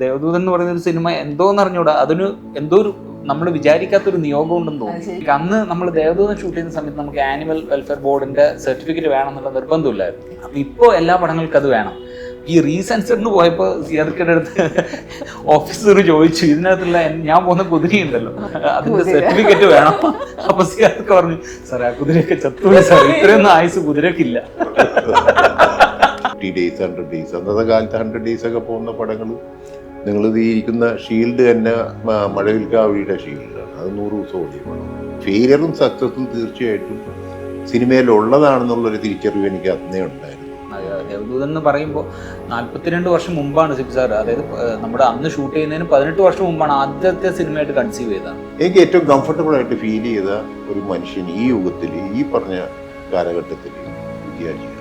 ദേവദൂതൻ എന്ന് പറയുന്ന ഒരു സിനിമ എന്തോന്ന് അറിഞ്ഞൂടാ? അതിന് എന്തോ ഒരു നമ്മൾ വിചാരിക്കാത്തൊരു നിയോഗം ഉണ്ടെന്ന് തോന്നി അന്ന് നമ്മൾ ദേവദൂതൻ ഷൂട്ട് ചെയ്യുന്ന സമയത്ത് നമുക്ക് ആനിമൽ വെൽഫെയർ ബോർഡിന്റെ സർട്ടിഫിക്കറ്റ് വേണം എന്നുള്ള നിർബന്ധമില്ലായിരുന്നു. അപ്പൊ ഇപ്പോൾ എല്ലാ പടങ്ങൾക്കും അത് വേണം. ഈ റീസെൻസറിന് പോയപ്പോൾ സിയാദിക്കയുടെ അടുത്ത് ഓഫീസർ ചോദിച്ചു ഇതിനകത്തുള്ള ഞാൻ പോകുന്ന കുതിരയുണ്ടല്ലോ അതിന്റെ സർട്ടിഫിക്കറ്റ് വേണം. അപ്പൊ സിയാദിക്ക പറഞ്ഞു സാർ ആ കുതിരയൊക്കെ ചത്തുപോയി സാർ ഇത്രയൊന്നും ആയുസ് കുതിരക്കില്ല ഫിഫ്റ്റി ഡേയ്സ് ഹൺഡ്രഡ് ഡേയ്സ് അന്നത്തെ കാലത്ത് ഹൺഡ്രഡ് ഡേയ്സ് ഒക്കെ പോകുന്ന പടങ്ങൾ നിങ്ങൾ ഇരിക്കുന്ന ഷീൽഡ് തന്നെ മഴവിൽക്കാവിയുടെ ഷീൽഡാണ് അത് നൂറ് ദിവസം ഓടിയാണ് ഫെയിലിയറും സക്സസും തീർച്ചയായിട്ടും സിനിമയിൽ ഉള്ളതാണെന്നുള്ളൊരു തിരിച്ചറിവ് എനിക്ക് അന്നേ ഉണ്ടായിരുന്നു. ദേവദൂതൻ എന്ന് പറയുമ്പോൾ നാല്പത്തിരണ്ട് വർഷം മുമ്പാണ് സിബ് സാർ അതായത് നമ്മുടെ അന്ന് ഷൂട്ട് ചെയ്യുന്നതിന് പതിനെട്ട് വർഷം മുമ്പാണ് ആദ്യത്തെ സിനിമയായിട്ട് കൺസീവ് ചെയ്തത്. എനിക്ക് ഏറ്റവും കംഫർട്ടബിൾ ആയിട്ട് ഫീൽ ചെയ്ത ഒരു മനുഷ്യൻ ഈ യുഗത്തിൽ ഈ പറഞ്ഞ കാലഘട്ടത്തിൽ വിദ്യാർത്ഥി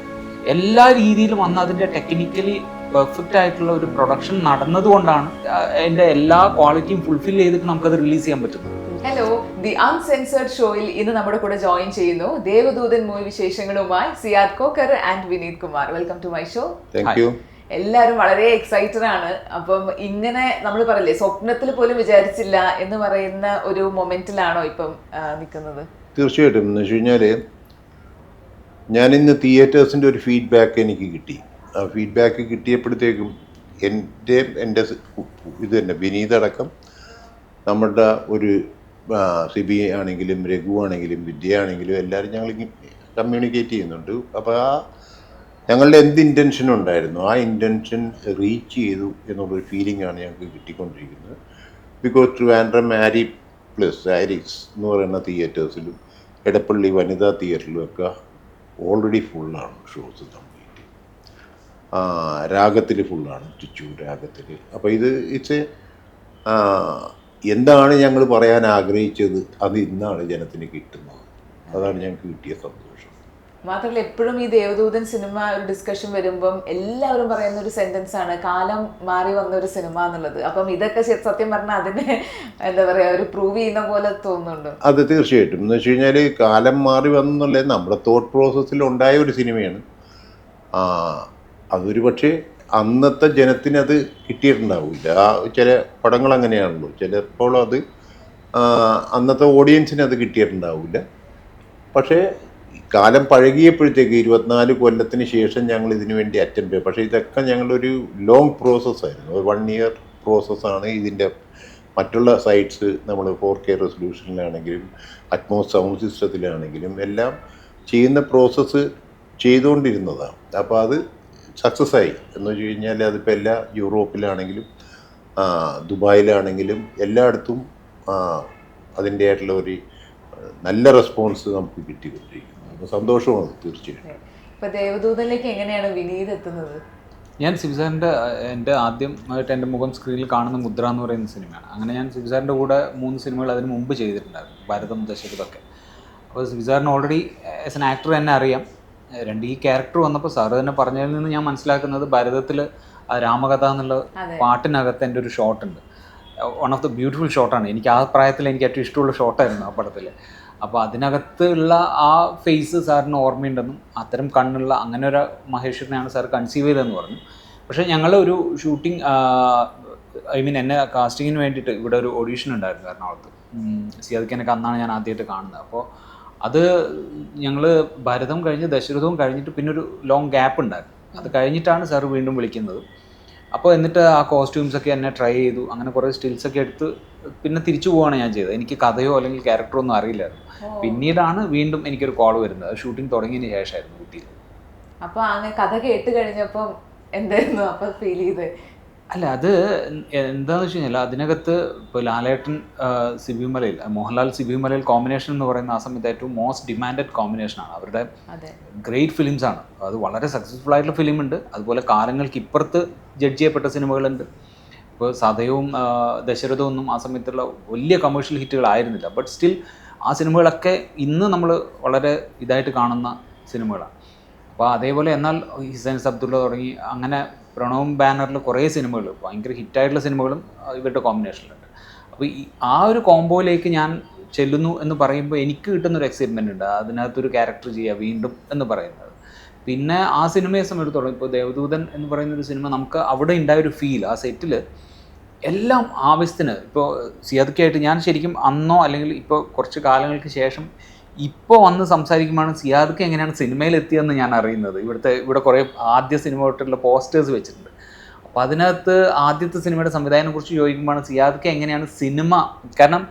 എല്ലാ രീതിയിലും അന്ന് അതിന്റെ ടെക്നിക്കലി പെർഫെക്റ്റ് ആയിട്ടുള്ള ഒരു പ്രൊഡക്ഷൻ നടന്നതുകൊണ്ടാണ് അതിന്റെ എല്ലാ ക്വാളിറ്റിയും ഫുൾഫിൽ ചെയ്തിട്ട് നമുക്കത് റിലീസ് ചെയ്യാൻ പറ്റുന്നത് ഹലോ ദി അൺസെൻസേർഡ് ഷോയിൽ ഇന്ന് നമ്മുടെ കൂടെ ജോയിൻ ചെയ്യുന്നു ദേവദൂതൻ മൂവി വിശേഷങ്ങളുമായി Siyad Koker and Vineeth Kumar. Welcome to my show thank you എല്ലാവരും വളരെ എക്സൈറ്റഡ് ആണ്. അപ്പം ഇങ്ങനെ നമ്മൾ പറയില്ലേ സ്വപ്നത്തിൽ പോലും വിചാരിച്ചില്ല എന്ന് പറയുന്ന ഒരു മൊമെന്റിലാണോ ഇപ്പം നിൽക്കുന്നത്? തീർച്ചയായിട്ടും. എന്ന് വെച്ച് കഴിഞ്ഞാൽ ഞാനിന്ന് തിയേറ്റേഴ്സിന്റെ ഒരു ഫീഡ്ബാക്ക് എനിക്ക് കിട്ടി. ഫീഡ്ബാക്ക് കിട്ടിയപ്പോഴത്തേക്കും എന്റെ എന്റെ ഇത് തന്നെ വിനീതടക്കം നമ്മളുടെ ഒരു സിബി ആണെങ്കിലും രഘു ആണെങ്കിലും വിദ്യ ആണെങ്കിലും എല്ലാവരും ഞങ്ങൾ കമ്മ്യൂണിക്കേറ്റ് ചെയ്യുന്നുണ്ട്. അപ്പോൾ ആ ഞങ്ങളുടെ എന്ത് ഇന്റൻഷൻ ഉണ്ടായിരുന്നു? ആ ഇന്റൻഷൻ റീച്ച് ചെയ്തു എന്നുള്ളൊരു ഫീലിംഗ് ആണ് ഞങ്ങൾക്ക് കിട്ടിക്കൊണ്ടിരിക്കുന്നത്. ബിക്കോസ് ടു ട്രിവാൻഡ്രം മാരി പ്ലസ് ആരിക്സ് എന്ന് പറയുന്ന തിയേറ്റേഴ്സിലും എടപ്പള്ളി വനിതാ തിയേറ്ററിലും ഒക്കെ ഓൾറെഡി ഫുള്ളാണ് ഷോസ് കംപ്ലീറ്റ് രാഗത്തിൽ ഫുള്ളാണ് ചുച്ചു രാഗത്തിൽ അപ്പോൾ ഇത് ഇറ്റ്സ് എന്താണ് ഞങ്ങൾ പറയാൻ ആഗ്രഹിച്ചത്? അത് ഇന്നാണ് ജനത്തിന് കിട്ടുന്നത്. അതാണ് ഞങ്ങൾക്ക് കിട്ടിയ സന്തോഷം. മാത്രമല്ല എപ്പോഴും ഈ ദേവദൂതൻ സിനിമ ഒരു ഡിസ്കഷൻ വരുമ്പം എല്ലാവരും പറയുന്ന ഒരു സെന്റൻസ് ആണ് കാലം മാറി വന്ന ഒരു സിനിമ എന്നുള്ളത്. അപ്പം ഇതൊക്കെ സത്യം പറഞ്ഞാൽ അതിനെ എന്താ പറയാ ഒരു പ്രൂവ് ചെയ്യുന്ന പോലെ തോന്നുന്നുണ്ട്. അത് തീർച്ചയായിട്ടും. എന്ന് വെച്ച് കഴിഞ്ഞാൽ കാലം മാറി വന്നുള്ളത് നമ്മുടെ തോട്ട് പ്രോസസ്സിൽ ഉണ്ടായ ഒരു സിനിമയാണ്. അതൊരു പക്ഷേ അന്നത്തെ ജനത്തിന് അത് കിട്ടിയിട്ടുണ്ടാവില്ല. ചില പടങ്ങൾ അങ്ങനെയാണല്ലോ. ചിലപ്പോൾ അത് അന്നത്തെ ഓഡിയൻസിന് അത് കിട്ടിയിട്ടുണ്ടാവില്ല. പക്ഷേ കാലം പഴകിയപ്പോഴത്തേക്ക് ഇരുപത്തിനാല് കൊല്ലത്തിന് ശേഷം ഞങ്ങൾ ഇതിനു വേണ്ടി ചെയ്യും പക്ഷേ ഇതൊക്കെ ഞങ്ങളൊരു ലോങ് പ്രോസസ്സായിരുന്നു ഒരു വൺ ഇയർ പ്രോസസ്സാണ് ഇതിന്റെ മറ്റുള്ള സൈറ്റ്സ് നമ്മൾ ഫോർ കെ റെസൊല്യൂഷനിലാണെങ്കിലും അറ്റ്മോസ് സൗണ്ട് സിസ്റ്റത്തിലാണെങ്കിലും എല്ലാം ചെയ്യുന്ന പ്രോസസ്സ് ചെയ്തുകൊണ്ടിരുന്നതാണ്. അപ്പോൾ അത് സക്സസ് ആയി. എന്ന് വെച്ച് കഴിഞ്ഞാൽ അതിപ്പോൾ എല്ലാ യൂറോപ്പിലാണെങ്കിലും ദുബായിലാണെങ്കിലും എല്ലായിടത്തും അതിന്റെതായിട്ടുള്ള ഒരു നല്ല റെസ്പോൺസ് നമുക്ക് കിട്ടിക്കൊണ്ടിരിക്കുന്നു. അപ്പോൾ സന്തോഷമാണ് തീർച്ചയായിട്ടും. ദേവദൂതനിലേക്ക് എങ്ങനെയാണ് വിനീത് എത്തുന്നത്? ഞാൻ സിബിസാറിന്റെ എന്റെ ആദ്യമായിട്ട് എന്റെ മുഖം സ്ക്രീനിൽ കാണുന്ന മുദ്ര എന്ന് പറയുന്ന സിനിമയാണ്. അങ്ങനെ ഞാൻ സിബിസാറിന്റെ കൂടെ മൂന്ന് സിനിമകൾ അതിന് മുമ്പ് ചെയ്തിട്ടുണ്ടായിരുന്നു. ഭാരതം ദശകതൊക്കെ അപ്പോൾ സിബിസാറിന് ഓൾറെഡി ആസ് എൻ ആക്ടർ തന്നെ അറിയാം. രണ്ട് ഈ ക്യാരക്ടർ വന്നപ്പോൾ സാറ് തന്നെ പറഞ്ഞതിൽ നിന്ന് ഞാൻ മനസ്സിലാക്കുന്നത് ഭാരതത്തിൽ രാമകഥ എന്നുള്ള. പാട്ടിനകത്ത് എന്റെ ഒരു ഷോട്ട് ഉണ്ട്. വൺ ഓഫ് ദ ബ്യൂട്ടിഫുൾ ഷോട്ടാണ് എനിക്ക് ആ പ്രായത്തിൽ എനിക്ക് ഏറ്റവും ഇഷ്ടമുള്ള ഷോട്ടായിരുന്നു ആ പടത്തിൽ അപ്പോൾ അതിനകത്തുള്ള ആ ഫേസ് സാറിന് ഓർമ്മയുണ്ടെന്നും അത്തരം കണ്ണുള്ള അങ്ങനെ ഒരു മഹേശ്വരനെയാണ് സാർ കൺസീവ് ചെയ്തതെന്ന് പറഞ്ഞു. പക്ഷേ ഞങ്ങൾ ഒരു ഷൂട്ടിംഗ് ഐ മീൻ എന്നെ കാസ്റ്റിങ്ങിന് വേണ്ടിയിട്ട് ഇവിടെ ഒരു ഓഡീഷൻ ഉണ്ടായിരുന്നു എറണാകുളത്ത്. സിയാദിക്കനൊക്കെ അന്നാണ് ഞാൻ ആദ്യമായിട്ട് കാണുന്നത്. അപ്പോൾ അത് ഞങ്ങൾ ഭരതം കഴിഞ്ഞ് ദശരഥവും കഴിഞ്ഞിട്ട് പിന്നെ ഒരു ലോങ് ഗ്യാപ്പ് ഉണ്ടായിരുന്നു. അത് കഴിഞ്ഞിട്ടാണ് സാർ വീണ്ടും വിളിക്കുന്നത്. അപ്പോൾ എന്നിട്ട് ആ കോസ്റ്റ്യൂംസ് ഒക്കെ എന്നെ ട്രൈ ചെയ്തു. അങ്ങനെ കുറേ സ്റ്റിൽസ് ഒക്കെ എടുത്ത് പിന്നെ തിരിച്ചു പോവുകയാണ് ഞാൻ ചെയ്തത്. എനിക്ക് കഥയോ അല്ലെങ്കിൽ ക്യാരക്ടറോ ഒന്നും അറിയില്ലായിരുന്നു. പിന്നീടാണ് വീണ്ടും എനിക്കൊരു കോൾ വരുന്നത്. ഷൂട്ടിംഗ് തുടങ്ങിയതിന് ശേഷമായിരുന്നു ഊട്ടിയിൽ. അപ്പോൾ അങ്ങനെ കഥ കേട്ട് കഴിഞ്ഞപ്പം എന്തായിരുന്നു അപ്പോൾ ഫീൽ ചെയ്ത്? അല്ല അത് എന്താണെന്ന് വെച്ച് കഴിഞ്ഞാൽ അതിനകത്ത് ഇപ്പോൾ ലാലേട്ടൻ സിബിമലയിൽ മോഹൻലാൽ സിബിമലയിൽ കോമ്പിനേഷൻ എന്ന് പറയുന്ന ആ സമയത്ത് ഏറ്റവും മോസ്റ്റ് ഡിമാൻഡഡ് കോമ്പിനേഷനാണ് അവരുടെ ഗ്രേറ്റ് ഫിലിംസ് ആണ്. അത് വളരെ സക്സസ്ഫുൾ ആയിട്ടുള്ള ഫിലിം ഉണ്ട്. അതുപോലെ കാലങ്ങൾക്ക് ഇപ്പുറത്ത് ജഡ്ജ് ചെയ്യപ്പെട്ട സിനിമകളുണ്ട് ഇപ്പോൾ സതയവും ദശരഥവും ഒന്നും ആ സമയത്തുള്ള വലിയ കമേഴ്ഷ്യൽ ഹിറ്റുകളായിരുന്നില്ല ബട്ട് സ്റ്റിൽ ആ സിനിമകളൊക്കെ ഇന്ന് നമ്മൾ വളരെ ഇതായിട്ട് കാണുന്ന സിനിമകളാണ് അപ്പോൾ അതേപോലെ എന്നാൽ ഹിസൈൻസ് അബ്ദുള്ള തുടങ്ങി അങ്ങനെ പ്രണവും ബാനറിൽ കുറേ സിനിമകൾ ഭയങ്കര ഹിറ്റായിട്ടുള്ള സിനിമകളും ഇവരുടെ കോമ്പിനേഷനിലുണ്ട്. അപ്പോൾ ഈ ആ ഒരു കോംബോയിലേക്ക് ഞാൻ ചെല്ലുന്നു എന്ന് പറയുമ്പോൾ എനിക്ക് കിട്ടുന്ന ഒരു എക്സൈറ്റ്മെന്റ് ഉണ്ട്. അതിനകത്തൊരു ക്യാരക്ടർ ചെയ്യുക വീണ്ടും എന്ന് പറയുന്നത്. പിന്നെ ആ സിനിമയെ സംബന്ധിച്ചിടത്തോളം ഇപ്പോൾ ദേവദൂതൻ എന്ന് പറയുന്ന ഒരു സിനിമ നമുക്ക് അവിടെ ഉണ്ടായ ഒരു ഫീൽ ആ സെറ്റിൽ എല്ലാം ആവശ്യത്തിന് ഇപ്പോൾ സിയാദക്കായിട്ട് ഞാൻ ശരിക്കും അന്നോ അല്ലെങ്കിൽ ഇപ്പോൾ കുറച്ച് കാലങ്ങൾക്ക് ശേഷം ഇപ്പോൾ വന്ന് സംസാരിക്കുമ്പോഴാണ് സിയാദ്ക്ക് എങ്ങനെയാണ് സിനിമയിൽ എത്തിയെന്ന് ഞാൻ അറിയുന്നത്. ഇവിടുത്തെ ഇവിടെ കുറേ ആദ്യ സിനിമ തൊട്ടുള്ള പോസ്റ്റേഴ്സ് വെച്ചിട്ടുണ്ട്. അപ്പോൾ അതിനകത്ത് ആദ്യത്തെ സിനിമയുടെ സംവിധായകനെ കുറിച്ച് ചോദിക്കുമ്പോഴാണ് സിയാദ്ക്ക് എങ്ങനെയാണ് സിനിമ കാരണം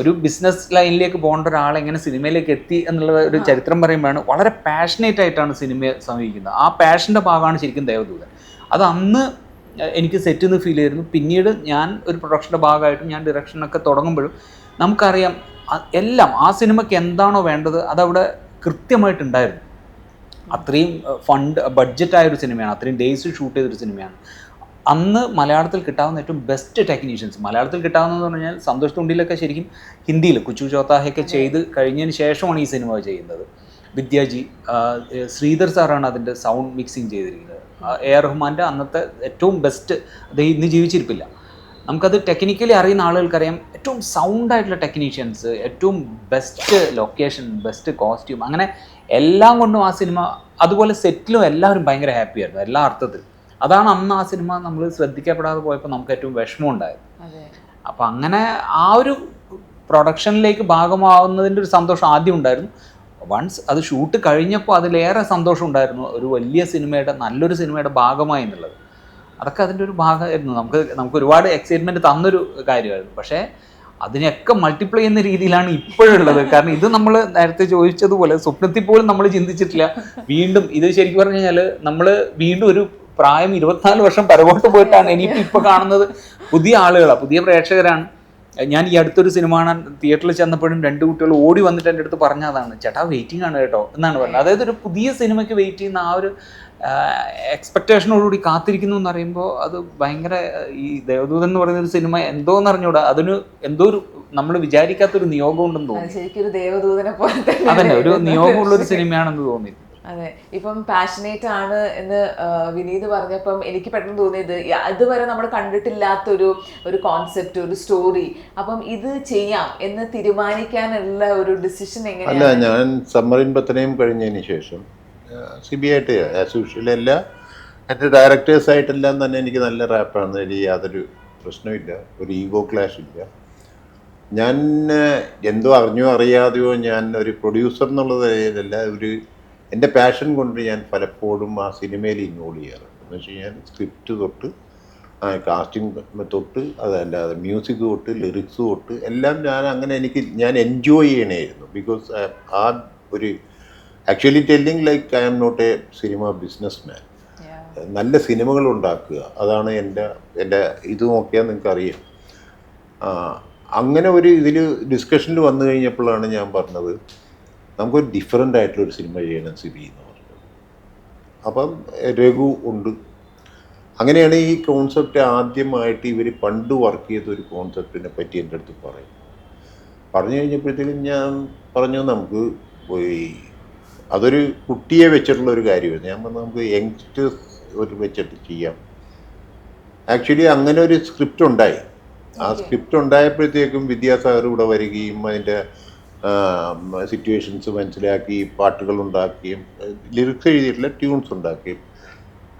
ഒരു ബിസിനസ് ലൈനിലേക്ക് പോകേണ്ട ഒരാൾ എങ്ങനെ സിനിമയിലേക്ക് എത്തി എന്നുള്ള ഒരു ചരിത്രം പറയുമ്പോഴാണ് വളരെ പാഷനേറ്റ് ആയിട്ടാണ് സിനിമയെ സമീപിക്കുന്നത് ആ പാഷന്റെ ഭാഗമാണ് ശരിക്കും ദേവദൂതൻ. അത് അന്ന് എനിക്ക് സെറ്റ് നിന്ന് ഫീൽ ചെയ്തിരുന്നു. പിന്നീട് ഞാൻ ഒരു പ്രൊഡക്ഷന്റെ ഭാഗമായിട്ടും ഞാൻ ഡിറക്ഷനൊക്കെ തുടങ്ങുമ്പോഴും നമുക്കറിയാം എല്ലാം ആ സിനിമയ്ക്ക് എന്താണോ വേണ്ടത് അതവിടെ കൃത്യമായിട്ടുണ്ടായിരുന്നു. അത്രയും ഫണ്ട് ബഡ്ജറ്റായ ഒരു സിനിമയാണ് അത്രയും ഡേയ്സ് ഷൂട്ട് ചെയ്തൊരു സിനിമയാണ്. അന്ന് മലയാളത്തിൽ കിട്ടാവുന്ന ഏറ്റവും ബെസ്റ്റ് ടെക്നീഷ്യൻസ് മലയാളത്തിൽ കിട്ടാവുന്നതെന്ന് പറഞ്ഞാൽ സന്തോഷ് തുണ്ടിലൊക്കെ ശരിക്കും ഹിന്ദിയിൽ കുച്ചു ചോത്താഹയൊക്കെ ചെയ്ത് കഴിഞ്ഞതിന് ശേഷമാണ് ഈ സിനിമ ചെയ്യുന്നത്. വിദ്യാജി ശ്രീധർ സാറാണ് അതിന്റെ സൗണ്ട് മിക്സിങ് ചെയ്തിരിക്കുന്നത്. എ ആർ റഹ്മാന്റെ അന്നത്തെ ഏറ്റവും ബെസ്റ്റ് അദ്ദേഹം ഇന്ന് ജീവിച്ചിരിപ്പില്ല. നമുക്കത് ടെക്നിക്കലി അറിയുന്ന ആളുകൾക്കറിയാം. ഏറ്റവും സൗണ്ട് ആയിട്ടുള്ള ടെക്നീഷ്യൻസ് ഏറ്റവും ബെസ്റ്റ് ലൊക്കേഷൻ ബെസ്റ്റ് കോസ്റ്റ്യൂം അങ്ങനെ എല്ലാം കൊണ്ടും ആ സിനിമ അതുപോലെ സെറ്റിലും എല്ലാവരും ഭയങ്കര ഹാപ്പി ആയിരുന്നു എല്ലാ അർത്ഥത്തിൽ അതാണ് അന്ന് ആ സിനിമ നമ്മൾ ശ്രദ്ധിക്കപ്പെടാതെ പോയപ്പോൾ നമുക്ക് ഏറ്റവും വിഷമം ഉണ്ടായത്. അതെ. അപ്പം അങ്ങനെ ആ ഒരു പ്രൊഡക്ഷനിലേക്ക് ഭാഗമാവുന്നതിന്റെ ഒരു സന്തോഷം ആദ്യം ഉണ്ടായിരുന്നു. വൺസ് അത് ഷൂട്ട് കഴിഞ്ഞപ്പോൾ അതിലേറെ സന്തോഷം ഉണ്ടായിരുന്നു. ഒരു വലിയ സിനിമയുടെ നല്ലൊരു സിനിമയുടെ ഭാഗമായി എന്നുള്ളത്. അതൊക്കെ അതിന്റെ ഒരു ഭാഗമായിരുന്നു. നമുക്ക് നമുക്ക് ഒരുപാട് എക്സൈറ്റ്മെന്റ് തന്നൊരു കാര്യമായിരുന്നു. പക്ഷേ അതിനെയൊക്കെ മൾട്ടിപ്ലൈ ചെയ്യുന്ന രീതിയിലാണ് ഇപ്പോഴുള്ളത്. കാരണം ഇത് നമ്മൾ നേരത്തെ ചോദിച്ചതുപോലെ സ്വപ്നത്തിൽ പോലും നമ്മൾ ചിന്തിച്ചിട്ടില്ല. വീണ്ടും ഇത് ശരിക്കും പറഞ്ഞു കഴിഞ്ഞാൽ നമ്മൾ വീണ്ടും ഒരു പ്രായം ഇരുപത്തിനാല് വർഷം പരമോട്ട് പോയിട്ടാണ് ഇനിയിപ്പോൾ ഇപ്പോൾ കാണുന്നത്. പുതിയ ആളുകളാണ് പുതിയ പ്രേക്ഷകരാണ്. ഞാൻ ഈ അടുത്തൊരു സിനിമ കാണാൻ തിയേറ്ററിൽ ചെന്നപ്പോഴും രണ്ട് കുട്ടികൾ ഓടി വന്നിട്ട് എന്റെ അടുത്ത് പറഞ്ഞതാണ് ചേട്ടാ വെയിറ്റിംഗ് ആണ് കേട്ടോ എന്നാണ് പറഞ്ഞത്. അതായത് ഒരു പുതിയ സിനിമയ്ക്ക് വെയിറ്റ് ചെയ്യുന്ന ആ ഒരു എക്സ്പെക്റ്റേഷനോടുകൂടി കാത്തിരിക്കുന്നു എന്ന് പറയുമ്പോൾ അത് ഭയങ്കര ഈ ദേവദൂതൻ എന്ന് പറയുന്ന ഒരു സിനിമ എന്തോന്ന് എന്നറിഞ്ഞൂടാ അതിന് എന്തോ ഒരു നമ്മൾ വിചാരിക്കാത്തൊരു നിയോഗം ഉണ്ടെന്ന് തോന്നുന്നു. തോന്നി ശരിക്കും ദേവദൂതനെ പോലെ തന്നെ അതന്നെ ഒരു നിയോഗമുള്ള ഒരു സിനിമയാണെന്ന് തോന്നി അതെ ഇപ്പം പാഷനേറ്റ് ആണ് എന്ന് വിനീത് പറഞ്ഞപ്പം എനിക്ക് പെട്ടെന്ന് തോന്നിയത് അതുവരെ ഇതുവരെ നമ്മൾ കണ്ടിട്ടില്ലാത്തൊരു ഒരു കോൺസെപ്റ്റ് ഒരു സ്റ്റോറി അപ്പം ഇത് ചെയ്യാം എന്ന് തീരുമാനിക്കാനുള്ള ഒരു ഡിസിഷൻ അല്ല എങ്ങനെയാണ് ഞാൻ സമ്മറിൻ പത്തനയും കഴിഞ്ഞതിന് ശേഷം സി ബി ആയിട്ട് ആസ് യൂഷ്വൽ എല്ലാ എന്റെ ഡയറക്ടേഴ്സായിട്ടെല്ലാം തന്നെ എനിക്ക് നല്ല റാപ്പാണ് എനിക്ക് യാതൊരു പ്രശ്നമില്ല ഒരു ഈഗോ ക്ലാഷ് ഇല്ല. ഞാൻ എന്തോ അറിഞ്ഞോ അറിയാതെയോ ഞാൻ ഒരു പ്രൊഡ്യൂസർ എന്നുള്ള നിലയിലല്ല ഒരു എന്റെ പാഷൻ കൊണ്ട് ഞാൻ പലപ്പോഴും ആ സിനിമയിൽ ഇൻവോൾവ് ചെയ്യാറുണ്ട്. എന്ന് വെച്ച് കഴിഞ്ഞാൽ സ്ക്രിപ്റ്റ് തൊട്ട് കാസ്റ്റിംഗ് തൊട്ട് അതല്ലാതെ മ്യൂസിക് തൊട്ട് ലിറിക്സ് തൊട്ട് എല്ലാം ഞാൻ അങ്ങനെ എനിക്ക് ഞാൻ എൻജോയ് ചെയ്യണമായിരുന്നു ബിക്കോസ് ആ ഒരു actually telling like I am not a cinema business man. നല്ല സിനിമകൾ ഉണ്ടാക്കുക. അതാണ് എന്റെ എന്റെ ഇത് നോക്കിയാൽ നിങ്ങൾക്ക് അറിയാം അങ്ങനെ ഒരു ഇതിൽ ഡിസ്കഷനിൽ വന്നു കഴിഞ്ഞപ്പോഴാണ് ഞാൻ പറഞ്ഞത് നമുക്കൊരു ഡിഫറെന്റ് ആയിട്ടുള്ള ഒരു സിനിമ ചെയ്യണം സിബി എന്ന് പറഞ്ഞത്. അപ്പം രഘു ഉണ്ട്. അങ്ങനെയാണ് ഈ കോൺസെപ്റ്റ് ആദ്യമായിട്ട് ഇവർ പണ്ട് വർക്ക് ചെയ്ത ഒരു കോൺസെപ്റ്റിനെ പറ്റി എന്റെ അടുത്ത് പറയും പറഞ്ഞു കഴിഞ്ഞപ്പോഴത്തേക്കും ഞാൻ പറഞ്ഞു നമുക്ക് പോയി അതൊരു കുട്ടിയെ വെച്ചിട്ടുള്ള ഒരു കാര്യമായിരുന്നു. ഞാൻ പറഞ്ഞു നമുക്ക് യങ്സ്റ്റേഴ്സ് ഒരു വെച്ചിട്ട് ചെയ്യാം. ആക്ച്വലി അങ്ങനെ ഒരു സ്ക്രിപ്റ്റ് ഉണ്ടായി. ആ സ്ക്രിപ്റ്റ് ഉണ്ടായപ്പോഴത്തേക്കും വിദ്യാസാഗർ ഇവിടെ വരികയും അതിന്റെ സിറ്റുവേഷൻസ് മനസ്സിലാക്കി പാട്ടുകൾ ഉണ്ടാക്കുകയും ലിറിക്സ് എഴുതിയിട്ടുള്ള ട്യൂൺസ് ഉണ്ടാക്കുകയും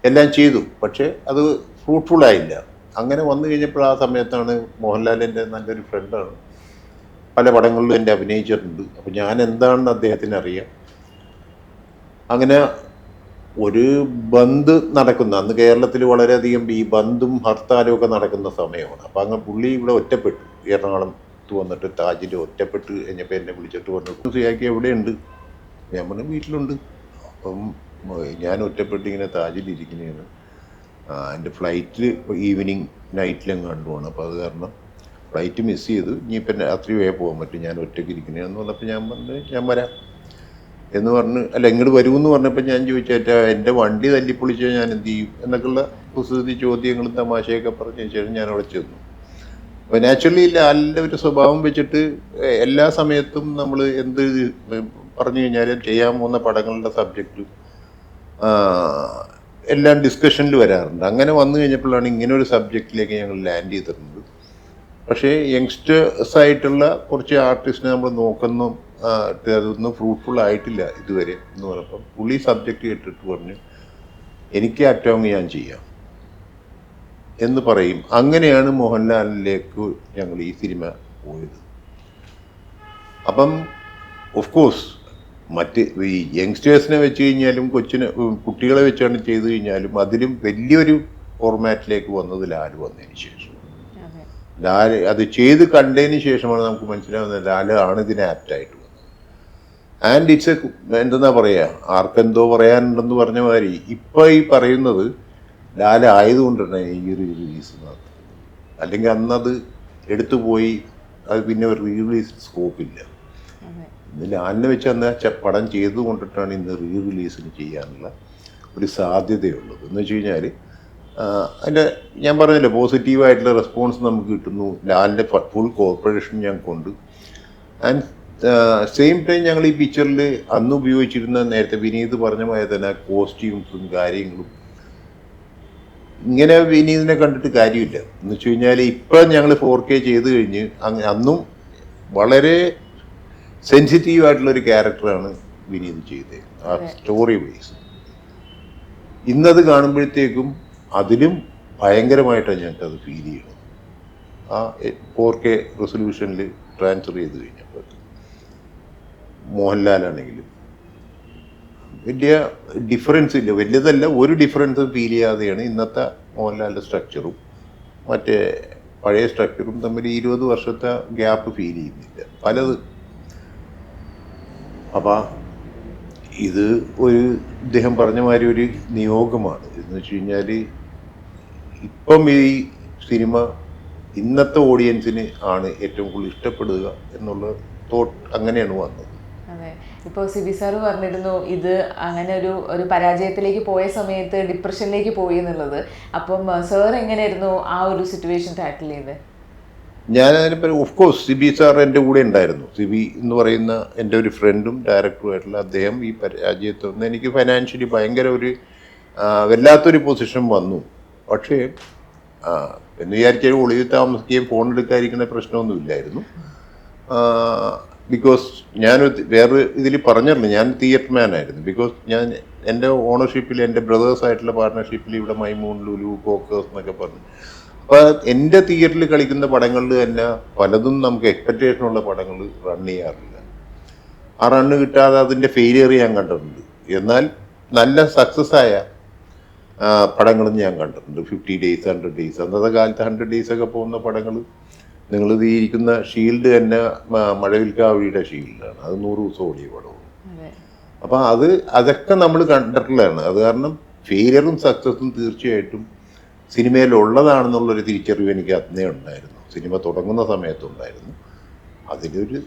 എല്ലാം ചെയ്തു. പക്ഷേ അത് ഫ്രൂട്ട്ഫുൾ ആയില്ല. അങ്ങനെ വന്നു കഴിഞ്ഞപ്പോൾ ആ സമയത്താണ് മോഹൻലാലിന്റെ നല്ലൊരു ഫ്രണ്ടാണ് പല പടങ്ങളിലും എന്റെ അഭിനയിച്ചിട്ടുണ്ട്. അപ്പോൾ ഞാൻ എന്താണെന്ന് അദ്ദേഹത്തിന് അറിയാം. അങ്ങനെ ഒരു ബന്ദ് നടക്കുന്ന അന്ന് കേരളത്തിൽ വളരെയധികം ഈ ബന്ദും ഹർത്താലും ഒക്കെ നടക്കുന്ന സമയമാണ്. അപ്പം അങ്ങ് പുള്ളി ഇവിടെ ഒറ്റപ്പെട്ടു. എറണാകുളത്ത് വന്നിട്ട് താജിൽ ഒറ്റപ്പെട്ട് കഴിഞ്ഞപ്പോൾ എന്നെ വിളിച്ചിട്ട് പറഞ്ഞു സിയാക്കി എവിടെയുണ്ട്? ഞാൻ പറഞ്ഞു വീട്ടിലുണ്ട്. അപ്പം ഞാൻ ഒറ്റപ്പെട്ട് ഇങ്ങനെ താജിലിരിക്കുന്നതാണ് എന്റെ ഫ്ലൈറ്റിൽ ഈവനിങ് നൈറ്റിലും കണ്ടുപോകണം അപ്പോൾ അത് കാരണം ഫ്ലൈറ്റ് മിസ് ചെയ്തു. ഇനിയിപ്പം രാത്രി വേ പോകാൻ പറ്റും. ഞാൻ ഒറ്റയ്ക്ക് ഇരിക്കുന്നതെന്ന് പറഞ്ഞപ്പോൾ ഞാൻ പറഞ്ഞു ഞാൻ വരാം. എന്ന് പറഞ്ഞ് അല്ല ഇങ്ങോട്ട് വരുമെന്ന് പറഞ്ഞപ്പോൾ ഞാൻ ചോദിച്ചേറ്റാ എന്റെ വണ്ടി തല്ലിപ്പൊളിച്ചാൽ ഞാൻ എന്ത് ചെയ്യും? എന്നൊക്കെയുള്ള കുസൃതി ചോദ്യങ്ങളും തമാശയൊക്കെ പറഞ്ഞ ശേഷം ഞാൻ അവിടെ ചെന്നു. അപ്പോൾ നാച്ചുറലി ലാലിന്റെ ഒരു സ്വഭാവം വെച്ചിട്ട് എല്ലാ സമയത്തും നമ്മൾ എന്ത് പറഞ്ഞു കഴിഞ്ഞാലും ചെയ്യാൻ പോകുന്ന പടങ്ങളുടെ സബ്ജക്റ്റ് എല്ലാം ഡിസ്കഷനിൽ വരാറുണ്ട്. അങ്ങനെ വന്നു കഴിഞ്ഞപ്പോഴാണ് ഇങ്ങനെ ഒരു സബ്ജക്റ്റിലേക്ക് ഞങ്ങൾ ലാൻഡ് ചെയ്തിരുന്നത്. പക്ഷേ യങ്സ്റ്റേഴ്സ് ആയിട്ടുള്ള കുറച്ച് ആർട്ടിസ്റ്റിനെ നമ്മൾ നോക്കുന്നു. അതൊന്നും ഫ്രൂട്ട്ഫുൾ ആയിട്ടില്ല ഇതുവരെ എന്ന് പറഞ്ഞപ്പം പുള്ളി സബ്ജക്റ്റ് കേട്ടിട്ട് പറഞ്ഞു എനിക്ക് അറ്റോങ് ഞാൻ ചെയ്യാം. എന്ന് പറയും. അങ്ങനെയാണ് മോഹൻലാലിലേക്ക് ഞങ്ങൾ ഈ സിനിമ പോയത്. അപ്പം ഓഫ് കോഴ്സ് മറ്റ് ഈ യങ്സ്റ്റേഴ്സിനെ വെച്ച് കഴിഞ്ഞാലും കൊച്ചിനെ കുട്ടികളെ വെച്ചാണ് ചെയ്തു കഴിഞ്ഞാലും അതിലും വലിയൊരു ഫോർമാറ്റിലേക്ക് വന്നത് ലാൽ വന്നതിന് ശേഷം. ലാൽ അത് ചെയ്ത് കണ്ടതിന് ശേഷമാണ് നമുക്ക് മനസ്സിലാവുന്നത് ലാൽ ആണ് ഇതിന് ആപ്റ്റായിട്ട് ആൻഡ് ഇറ്റ്സ് എന്തെന്നാ പറയുക ആർക്കെന്തോ പറയാനുണ്ടെന്ന് പറഞ്ഞ മാതിരി. ഇപ്പം ഈ പറയുന്നത് ലാല ആയതുകൊണ്ടാണ് ഈ ഒരു റിലീസ് നടത്തുന്നത് അല്ലെങ്കിൽ അന്നത് എടുത്തു പോയി അത് പിന്നെ ഒരു റീറിലീസ് സ്കോപ്പില്ല ഇന്ന് ലാലിനെ വെച്ച് അന്ന് പടം ചെയ്തു കൊണ്ടിട്ടാണ് ഇന്ന് റീ റിലീസിന് ചെയ്യാനുള്ള ഒരു സാധ്യതയുള്ളത്. എന്ന് വെച്ച് കഴിഞ്ഞാൽ അതിന്റെ ഞാൻ പറഞ്ഞില്ലേ പോസിറ്റീവായിട്ടുള്ള റെസ്പോൺസ് നമുക്ക് കിട്ടുന്നു. ലാലിന്റെ ഫുൾ കോർപ്പറേഷൻ ഞങ്ങൾക്കുണ്ട്. ആൻഡ് സെയിം ടൈം ഞങ്ങൾ ഈ പിക്ചറിൽ അന്ന് ഉപയോഗിച്ചിരുന്ന നേരത്തെ വിനീത് പറഞ്ഞ പോലെ തന്നെ കോസ്റ്റ്യൂംസും കാര്യങ്ങളും. ഇങ്ങനെ വിനീതിനെ കണ്ടിട്ട് കാര്യമില്ല. എന്ന് വെച്ച് കഴിഞ്ഞാൽ ഇപ്പം ഞങ്ങൾ ഫോർ കെ ചെയ്ത് കഴിഞ്ഞ് അങ് അന്നും വളരെ സെൻസിറ്റീവ് ആയിട്ടുള്ള ഒരു ക്യാരക്ടറാണ് വിനീത് ചെയ്തത് ആ സ്റ്റോറി വൈസ് ഇന്നത് കാണുമ്പോഴത്തേക്കും അതിലും ഭയങ്കരമായിട്ടാണ് ഞങ്ങൾക്ക് അത് ഫീൽ ചെയ്യണം ആ ഫോർ കെ റെസൊല്യൂഷനിൽ ട്രാൻസ്ഫർ ചെയ്ത് കഴിഞ്ഞപ്പോൾ മോഹൻലാലാണെങ്കിലും. വലിയ ഡിഫറൻസ് ഇല്ല. വലിയതല്ല ഒരു ഡിഫറൻസും ഫീൽ ചെയ്യാതെയാണ് ഇന്നത്തെ മോഹൻലാലിന്റെ സ്ട്രക്ചറും മറ്റേ പഴയ സ്ട്രക്ചറും തമ്മിൽ ഇരുപത് വർഷത്തെ ഗ്യാപ്പ് ഫീൽ ചെയ്യുന്നില്ല. പലത്. അപ്പം ഇത് ഒരു ഇദ്ദേഹം പറഞ്ഞ മാതിരി ഒരു നിയോഗമാണ്. എന്ന് വെച്ച് കഴിഞ്ഞാൽ ഇപ്പം ഈ സിനിമ ഇന്നത്തെ ഓഡിയൻസിന് ആണ് ഏറ്റവും കൂടുതൽ ഇഷ്ടപ്പെടുക എന്നുള്ള തോട്ട് അങ്ങനെയാണ് വന്നത്. ഇപ്പോൾ സിബി സാറ് പറഞ്ഞിരുന്നു ഇത് അങ്ങനെ ഒരു ഒരു പരാജയത്തിലേക്ക് പോയ സമയത്ത് ഡിപ്രഷനിലേക്ക് പോയി എന്നുള്ളത്. അപ്പം സാർ എങ്ങനെയായിരുന്നു ആ ഒരു സിറ്റുവേഷൻ ടാക്കിൾ ചെയ്ത് ഞാൻ അതിന് ഓഫ് കോഴ്സ് സിബി സാർ എന്റെ കൂടെ ഉണ്ടായിരുന്നു. സിബി എന്ന് പറയുന്ന എന്റെ ഒരു ഫ്രണ്ടും ഡയറക്ടറുമായിട്ടുള്ള അദ്ദേഹം ഈ പരാജയത്തിൽ നിന്ന് എനിക്ക് ഫൈനാൻഷ്യലി ഭയങ്കര ഒരു വല്ലാത്തൊരു പൊസിഷൻ വന്നു. പക്ഷേ എന്ന് വിചാരിച്ചാൽ ഒളിവിൽ താമസിക്കുകയും ഫോൺ എടുക്കാതിരിക്കുന്ന പ്രശ്നമൊന്നുമില്ലായിരുന്നു. ബിക്കോസ് ഞാൻ വേറെ ഇതിൽ പറഞ്ഞിരുന്നു ഞാൻ തിയേറ്റർ മാൻ ആയിരുന്നു. ബിക്കോസ് ഞാൻ എന്റെ ഓണർഷിപ്പിൽ എന്റെ ബ്രദേഴ്സ് ആയിട്ടുള്ള പാർട്ട്ണർഷിപ്പിൽ ഇവിടെ മൈമൂൺ ലുലു കോക്കേഴ്സ് എന്നൊക്കെ പറഞ്ഞു. അപ്പോൾ എന്റെ തിയേറ്ററിൽ കളിക്കുന്ന പടങ്ങളിൽ തന്നെ പലതും നമുക്ക് എക്സ്പെക്റ്റേഷൻ ഉള്ള പടങ്ങൾ റൺ ചെയ്യാറില്ല. ആ റണ്ണ് കിട്ടാതെ അതിന്റെ ഫെയിലിയർ ഞാൻ കണ്ടിട്ടുണ്ട്. എന്നാൽ നല്ല സക്സസ് ആയ പടങ്ങളും ഞാൻ കണ്ടിട്ടുണ്ട്. ഫിഫ്റ്റി ഡേയ്സ് ഹൺഡ്രഡ് ഡേയ്സ് അന്നത്തെ കാലത്ത് ഹൺഡ്രഡ് ഡേയ്സ് ഒക്കെ പോകുന്ന പടങ്ങൾ നിങ്ങൾ ഇത് ഇരിക്കുന്ന ഷീൽഡ് തന്നെ മഴവിൽക്കാവഴിയുടെ ഷീൽഡാണ് അത് നൂറ് ദിവസം ഓടിയ പടവും അപ്പം അത് അതൊക്കെ നമ്മൾ കണ്ടിട്ടുള്ളതാണ്. അത് കാരണം ഫെയിലിയറും സക്സസും തീർച്ചയായിട്ടും സിനിമയിൽ ഉള്ളതാണെന്നുള്ളൊരു തിരിച്ചറിവ് എനിക്ക് അന്നേ ഉണ്ടായിരുന്നു. സിനിമ തുടങ്ങുന്ന സമയത്തുണ്ടായിരുന്നു അതിലൊരു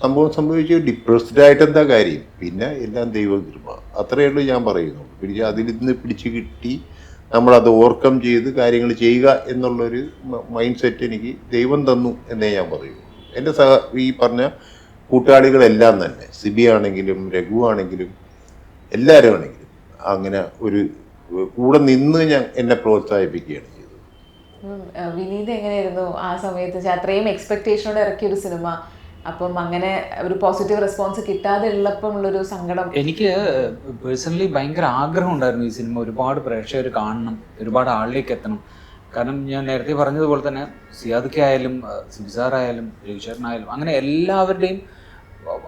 സംഭവം സംഭവിച്ചു ഡിപ്രസ്ഡ് ആയിട്ട് എന്താ കാര്യം? പിന്നെ എല്ലാം ദൈവകൃപ. അത്രയേ ഉള്ളൂ ഞാൻ പറയുന്നുള്ളൂ. പിടിച്ച് അതിൽ നിന്ന് പിടിച്ചു കിട്ടി നമ്മളത് ഓവർകം ചെയ്ത് കാര്യങ്ങൾ ചെയ്യുക എന്നുള്ളൊരു മൈൻഡ് സെറ്റ് എനിക്ക് ദൈവം തന്നു എന്നേ ഞാൻ പറയൂ. എന്റെ സഹ ഈ പറഞ്ഞ കൂട്ടാളികളെല്ലാം തന്നെ സിബി ആണെങ്കിലും രഘു ആണെങ്കിലും എല്ലാവരും ആണെങ്കിലും അങ്ങനെ ഒരു കൂടെ നിന്ന് ഞാൻ എന്നെ പ്രോത്സാഹിപ്പിക്കുകയാണ് ചെയ്തത്. വിനീത് എങ്ങനെയായിരുന്നു ആ സമയത്ത്? അത്രയും എക്സ്പെക്ടേഷനോടെ ഇറക്കിയ ഒരു സിനിമ. അപ്പം അങ്ങനെ ഒരു പോസിറ്റീവ് റെസ്പോൺസ് കിട്ടാതെ ഉള്ളപ്പം ഉള്ളൊരു സങ്കടം. എനിക്ക് പേഴ്സണലി ഭയങ്കര ആഗ്രഹം ഉണ്ടായിരുന്നു ഈ സിനിമ ഒരുപാട് പ്രേക്ഷകർ കാണണം ഒരുപാട് ആളിലേക്ക് എത്തണം. കാരണം ഞാൻ നേരത്തെ പറഞ്ഞതുപോലെ തന്നെ സിയാദ് ആയാലും സിബിസാറായാലും രവിചേട്ടനായാലും അങ്ങനെ എല്ലാവരുടെയും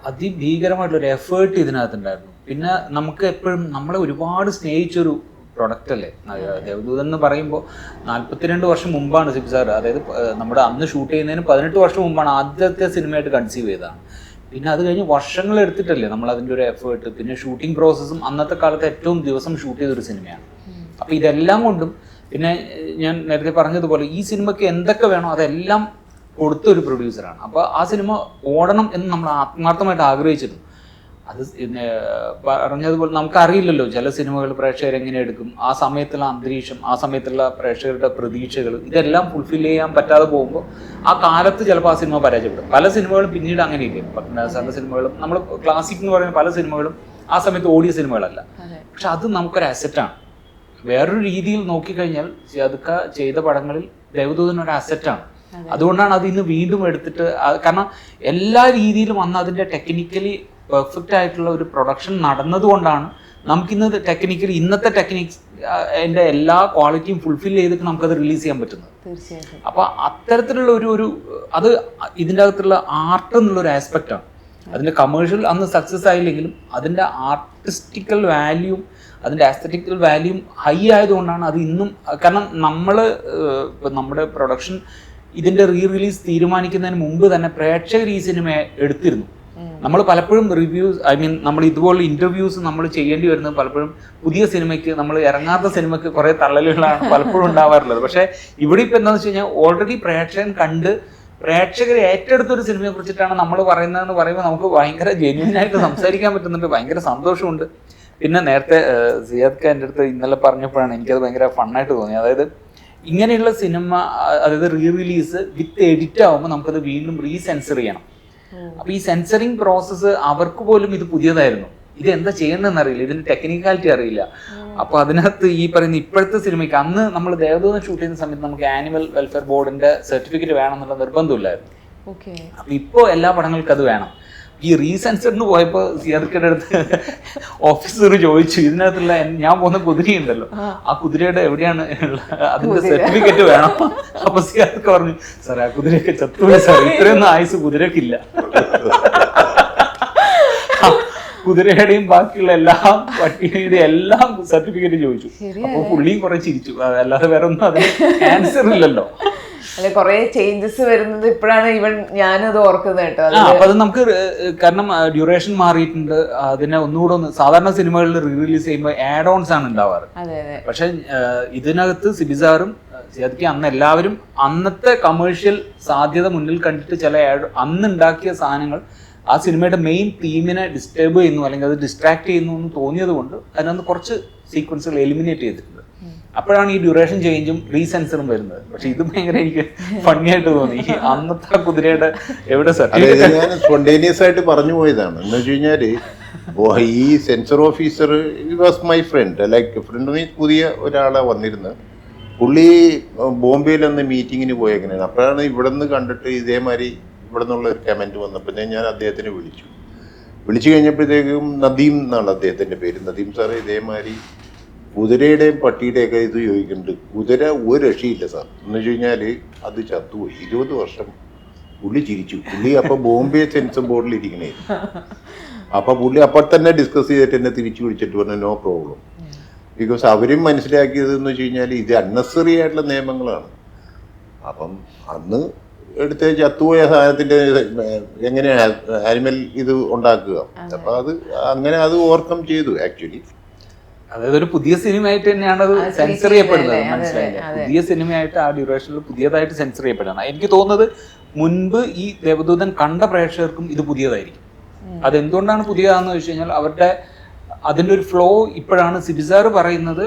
അതിഭീകരമായിട്ടുള്ള ഒരു എഫേർട്ട് ഇതിനകത്തുണ്ടായിരുന്നു. പിന്നെ നമുക്ക് എപ്പോഴും നമ്മളെ ഒരുപാട് സ്നേഹിച്ചൊരു പ്രൊഡക്റ്റ് അല്ലേ? ദേവദൂതൻ എന്ന് പറയുമ്പോൾ നാല്പത്തിരണ്ട് വർഷം മുമ്പാണ് സിബിസാർ അതായത് ഏഹ്, നമ്മുടെ അന്ന് ഷൂട്ട് ചെയ്യുന്നതിന് പതിനെട്ട് വർഷം മുമ്പാണ് ആദ്യത്തെ സിനിമയായിട്ട് കൺസീവ് ചെയ്തതാണ്. പിന്നെ അത് കഴിഞ്ഞ് വർഷങ്ങൾ എടുത്തിട്ടല്ലേ നമ്മൾ അതിന്റെ ഒരു എഫേർട്ട് പിന്നെ ഷൂട്ടിംഗ് പ്രോസസ്സും അന്നത്തെ കാലത്ത് ഏറ്റവും ദിവസം ഷൂട്ട് ചെയ്തൊരു സിനിമയാണ്. അപ്പോൾ ഇതെല്ലാം കൊണ്ടും പിന്നെ ഞാൻ നേരത്തെ പറഞ്ഞതുപോലെ ഈ സിനിമയ്ക്ക് എന്തൊക്കെ വേണോ അതെല്ലാം കൊടുത്ത ഒരു പ്രൊഡ്യൂസറാണ് അപ്പോൾ ആ സിനിമ ഓടണം എന്ന് നമ്മൾ ആത്മാർത്ഥമായിട്ട് ആഗ്രഹിച്ചിരുന്നു. അത് പറഞ്ഞതുപോലെ നമുക്കറിയില്ലല്ലോ ചില സിനിമകൾ പ്രേക്ഷകർ എങ്ങനെ എടുക്കും. ആ സമയത്തുള്ള അന്തരീക്ഷം ആ സമയത്തുള്ള പ്രേക്ഷകരുടെ പ്രതീക്ഷകൾ ഇതെല്ലാം ഫുൾഫിൽ ചെയ്യാൻ പറ്റാതെ പോകുമ്പോൾ ആ കാലത്ത് ചിലപ്പോൾ ആ സിനിമ പരാജയപ്പെടും. പല സിനിമകളും പിന്നീട് അങ്ങനെയില്ലേ? ഇല്ലേ സാറിന്റെ സിനിമകളും നമ്മൾ ക്ലാസിക് എന്ന് പറയുന്ന പല സിനിമകളും ആ സമയത്ത് ഓടിയ സിനിമകളല്ല. പക്ഷെ അത് നമുക്കൊരു അസറ്റാണ് വേറൊരു രീതിയിൽ നോക്കിക്കഴിഞ്ഞാൽ സിയാദുക്ക ചെയ്ത പടങ്ങളിൽ ദേവദൂതൻ ഒരു അസറ്റാണ് അതുകൊണ്ടാണ് അത് ഇന്ന് വീണ്ടും എടുത്തിട്ട് കാരണം എല്ലാ രീതിയിലും അന്ന് അതിന്റെ ടെക്നിക്കലി പെർഫെക്റ്റ് ആയിട്ടുള്ള ഒരു പ്രൊഡക്ഷൻ നടന്നതുകൊണ്ടാണ് നമുക്കിന്ന് ടെക്നിക്കൽ ഇന്നത്തെ ടെക്നിക്സ് എന്റെ എല്ലാ ക്വാളിറ്റിയും ഫുൾഫിൽ ചെയ്തിട്ട് നമുക്കത് റിലീസ് ചെയ്യാൻ പറ്റുന്നത്. തീർച്ചയായിട്ടും. അപ്പൊ അത്തരത്തിലുള്ള ഒരു ഒരു അത് ഇതിന്റെ അകത്തുള്ള ആർട്ട് എന്നുള്ള ഒരു ആസ്പെക്റ്റാണ് അതിന്റെ കമേഴ്ഷ്യൽ അന്ന് സക്സസ് ആയില്ലെങ്കിലും അതിന്റെ ആർട്ടിസ്റ്റിക്കൽ വാല്യൂ അതിന്റെ ആസ്തറ്റിക്കൽ വാല്യൂ ഹൈ ആയതുകൊണ്ടാണ് അത് ഇന്നും കാരണം നമ്മൾ നമ്മുടെ പ്രൊഡക്ഷൻ ഇതിന്റെ റീ റിലീസ് തീരുമാനിക്കുന്നതിന് മുമ്പ് തന്നെ പ്രേക്ഷകർ ഈ സിനിമ എടുത്തിരുന്നു. നമ്മൾ പലപ്പോഴും റിവ്യൂസ് ഐ മീൻ നമ്മൾ ഇതുപോലുള്ള ഇന്റർവ്യൂസ് നമ്മൾ ചെയ്യേണ്ടി വരുന്നത് പലപ്പോഴും പുതിയ സിനിമയ്ക്ക് നമ്മൾ ഇറങ്ങാത്ത സിനിമയ്ക്ക് കുറെ തള്ളലുകളാണ് പലപ്പോഴും ഉണ്ടാവാറുള്ളത്. പക്ഷേ ഇവിടെ ഇപ്പം എന്താണെന്ന് വെച്ച് കഴിഞ്ഞാൽ ഓൾറെഡി പ്രേക്ഷകൻ കണ്ട് പ്രേക്ഷകർ ഏറ്റെടുത്ത ഒരു സിനിമയെ കുറിച്ചിട്ടാണ് നമ്മൾ പറയുന്നതെന്ന് പറയുമ്പോൾ നമുക്ക് ഭയങ്കര ജെന്യൂൻ ആയിട്ട് സംസാരിക്കാൻ പറ്റുന്നുണ്ട് ഭയങ്കര സന്തോഷമുണ്ട്. പിന്നെ നേരത്തെ സിയാദ് എന്റെ അടുത്ത് ഇന്നലെ പറഞ്ഞപ്പോഴാണ് എനിക്കത് ഭയങ്കര ഫണ്ണായിട്ട് തോന്നി അതായത് ഇങ്ങനെയുള്ള സിനിമ അതായത് റീ റിലീസ് വിത്ത് എഡിറ്റ് ആകുമ്പോൾ നമുക്കത് വീണ്ടും റീസെൻസർ ചെയ്യണം. അപ്പൊ ഈ സെൻസറിങ് പ്രോസസ്സ് അവർക്ക് പോലും ഇത് പുതിയതായിരുന്നു. ഇത് എന്താ ചെയ്യുന്നതെന്ന് അറിയില്ല. ഇതിന്റെ ടെക്നിക്കാലിറ്റി അറിയില്ല. അപ്പൊ അതിനകത്ത് ഈ പറയുന്ന ഇപ്പോഴത്തെ സിനിമയ്ക്ക് അന്ന് നമ്മൾ ദേവദൂതം ഷൂട്ട് ചെയ്യുന്ന സമയത്ത് നമുക്ക് ആനിമൽ വെൽഫെയർ ബോർഡിന്റെ സർട്ടിഫിക്കറ്റ് വേണം എന്നുള്ള നിർബന്ധമില്ലായിരുന്നു അപ്പൊ ഇപ്പോൾ എല്ലാ പടങ്ങൾക്കും അത് വേണം. ഈ റീസെൻസറിന് പോയപ്പോ സിയാർക്കയുടെ അടുത്ത് ഓഫീസർ ചോദിച്ചു ഇതിനകത്തുള്ള ഞാൻ പോകുന്ന കുതിരയുണ്ടല്ലോ ആ. കുതിരയുടെ എവിടെയാണ് അതിന്റെ സർട്ടിഫിക്കറ്റ് വേണം? അപ്പൊ സിയാർക്ക് പറഞ്ഞു സാർ ആ കുതിരയൊക്കെ ചത്തുപോയി സാർ ഇത്രയൊന്നും ആയുസ് കുതിരക്കില്ല കുതിരയുടെയും ബാക്കിയുള്ള എല്ലാം പട്ടിയുടെ എല്ലാം സർട്ടിഫിക്കറ്റ് ചോദിച്ചു. അപ്പൊ പുള്ളിയും കുറെ ചിരിച്ചു. അല്ലാതെ വേറെ ഒന്നും അതിന് ആൻസർ ഇല്ലല്ലോ. അല്ലെ കുറെ ചേഞ്ചസ് വരുന്നത് ഇപ്പോഴാണ് ഇവൻ ഞാനത് ഓർക്കുന്നത് കേട്ടോ. അപ്പൊ അത് നമുക്ക് കാരണം ഡ്യൂറേഷൻ മാറിയിട്ടുണ്ട്. അതിനെ ഒന്നുകൂടെ ഒന്ന് സാധാരണ സിനിമകളിൽ റീ റിലീസ് ചെയ്യുമ്പോൾ ആഡ് ഓൺസ് ആണ് ഉണ്ടാവാറ് പക്ഷെ ഇതിനകത്ത് സിബിസാറും സിയാദിക്ക് അന്ന് എല്ലാവരും അന്നത്തെ കമേഴ്ഷ്യൽ സാധ്യത മുന്നിൽ കണ്ടിട്ട് ചില ആഡ് അന്ന് ഉണ്ടാക്കിയ സാധനങ്ങൾ ആ സിനിമയുടെ മെയിൻ തീമിനെ ഡിസ്റ്റർബ് ചെയ്യുന്നു അല്ലെങ്കിൽ അത് ഡിസ്ട്രാക്ട് ചെയ്യുന്നു എന്ന് തോന്നിയത് കൊണ്ട് അതിനകത്ത് കുറച്ച് സീക്വൻസുകൾ എലിമിനേറ്റ് ചെയ്തിട്ടുണ്ട്. അപ്പോഴാണ് ഈ ഡ്യൂറേഷൻ ചേഞ്ചും റീസെൻസറും വരുന്നത്. പക്ഷെ ഇത് ഭയങ്കര എനിക്ക് ഫണ്ണി ആയിട്ട് തോന്നി അന്നത്തെ കുതിരയുടെ എവിടെ ഞാൻ സ്പോണ്ടേനിയസ് ആയിട്ട് പറഞ്ഞു പോയതാണ്. എന്ന് വെച്ച് കഴിഞ്ഞാൽ ഈ censor officer was my friend like friend means പുതിയ ഒരാളെ വന്നിരുന്നത് പുള്ളി ബോംബെയിൽ അന്ന് മീറ്റിങ്ങിന് പോയേക്കണേണ് അപ്പോഴാണ് ഇവിടെ നിന്ന് കണ്ടിട്ട് ഇതേമാതിരി ഇവിടെ നിന്നുള്ള ഒരു കമന്റ് വന്നപ്പോൾ ഞാൻ അദ്ദേഹത്തിനെ വിളിച്ചു. വിളിച്ചു കഴിഞ്ഞപ്പോഴത്തേക്കും നദീം എന്നാണ് അദ്ദേഹത്തിന്റെ പേര്. നദീം സാറ് ഇതേമാതിരി കുതിരയുടെയും പട്ടിയുടെയൊക്കെ ഇത് ചോദിക്കുന്നുണ്ട് കുതിര ഒരു രക്ഷയില്ല സാർ. എന്ന് വെച്ച് കഴിഞ്ഞാൽ അത് ചത്തുപോയി. ഇരുപത് വർഷം പുള്ളി ചിരിച്ചു. പുള്ളി അപ്പൊ ബോംബെ സെൻസർ ബോർഡിൽ ഇരിക്കണേ. അപ്പൊ പുള്ളി അപ്പൊ തന്നെ ഡിസ്കസ് ചെയ്തിട്ട് എന്നെ തിരിച്ചു വിളിച്ചിട്ട് പറഞ്ഞു നോ പ്രോബ്ലം ബിക്കോസ് അവരും മനസ്സിലാക്കിയത് എന്ന് വെച്ച് കഴിഞ്ഞാൽ ഇത് അൺനെസറി ആയിട്ടുള്ള നിയമങ്ങളാണ്. അപ്പം അന്ന് എടുത്ത് ചത്തുപോയ സാധനത്തിന്റെ എങ്ങനെയാ ആനിമൽ ഇത് ഉണ്ടാക്കുക. അപ്പൊ അത് അങ്ങനെ അത് ഓവർകം ചെയ്തു ആക്ച്വലി അതായത് ഒരു പുതിയ സിനിമയായിട്ട് തന്നെയാണ് അത് സെൻസർ ചെയ്യപ്പെടുന്നത് മനസ്സിലായില്ല. പുതിയ സിനിമയായിട്ട് ആ ഡ്യൂറേഷനിൽ പുതിയതായിട്ട് സെൻസർ ചെയ്യപ്പെടുകയാണ്. എനിക്ക് തോന്നുന്നത് മുൻപ് ഈ ദേവദൂതൻ കണ്ട പ്രേക്ഷകർക്കും ഇത് പുതിയതായിരിക്കും. അതെന്തുകൊണ്ടാണ് പുതിയതാന്ന് വെച്ച് കഴിഞ്ഞാൽ അവരുടെ അതിന്റെ ഒരു ഫ്ലോ ഇപ്പോഴാണ് സിബിസാർ പറയുന്നത്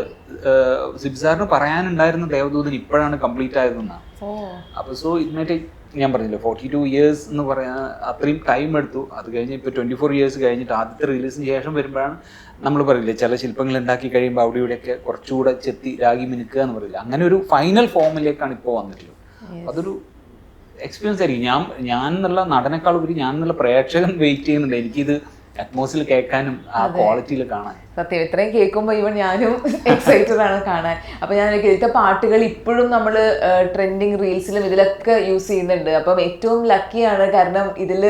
സിബിസാറിന് പറയാനുണ്ടായിരുന്ന ദേവദൂതൻ ഇപ്പോഴാണ് കംപ്ലീറ്റ് ആയതെന്നാണ്. അപ്പൊ സോ ഇറ്റ് മേ ടേക്ക് ഞാൻ പറഞ്ഞില്ല ഫോർട്ടി ടു ഇയേഴ്സ് എന്ന് പറയാൻ അത്രയും ടൈം എടുത്തു. അത് കഴിഞ്ഞ് ഇപ്പോൾ ട്വന്റി ഫോർ ഇയേഴ്സ് കഴിഞ്ഞിട്ട് ആദ്യത്തെ റിലീസിന് ശേഷം വരുമ്പോഴാണ് നമ്മൾ പറയില്ലേ ചില ശില്പങ്ങൾ ഉണ്ടാക്കി കഴിയുമ്പോൾ അവിടെ ഇവിടെയൊക്കെ കുറച്ചുകൂടെ ചെത്തി രാഗി മിനുക്കുക എന്ന് പറയില്ല. അങ്ങനെ ഒരു ഫൈനൽ ഫോമിലേക്കാണ് ഇപ്പോൾ വന്നിട്ടുള്ളത്. അതൊരു എക്സ്പീരിയൻസ് ആയിരിക്കും. ഞാൻ ഞാൻ എന്നുള്ള നടനേക്കാൾ ഉപരി ഞാൻ എന്നുള്ള പ്രേക്ഷകൻ വെയിറ്റ് ചെയ്യുന്നുണ്ട്. എനിക്കിത് അറ്റ്മോസ്ഫിയർ കേൾക്കാനും ആ ക്വാളിറ്റിയിൽ കാണാൻ. സത്യം ഇത്രയും കേൾക്കുമ്പോൾ ഇവൻ ഞാനും എക്സൈറ്റഡ് ആണ് കാണാൻ. അപ്പൊ ഞാൻ ഇതിലത്തെ പാട്ടുകൾ ഇപ്പോഴും നമ്മൾ ട്രെൻഡിങ് റീൽസിലും ഇതിലൊക്കെ യൂസ് ചെയ്യുന്നുണ്ട്. അപ്പം ഏറ്റവും ലക്കിയാണ് കാരണം ഇതിൽ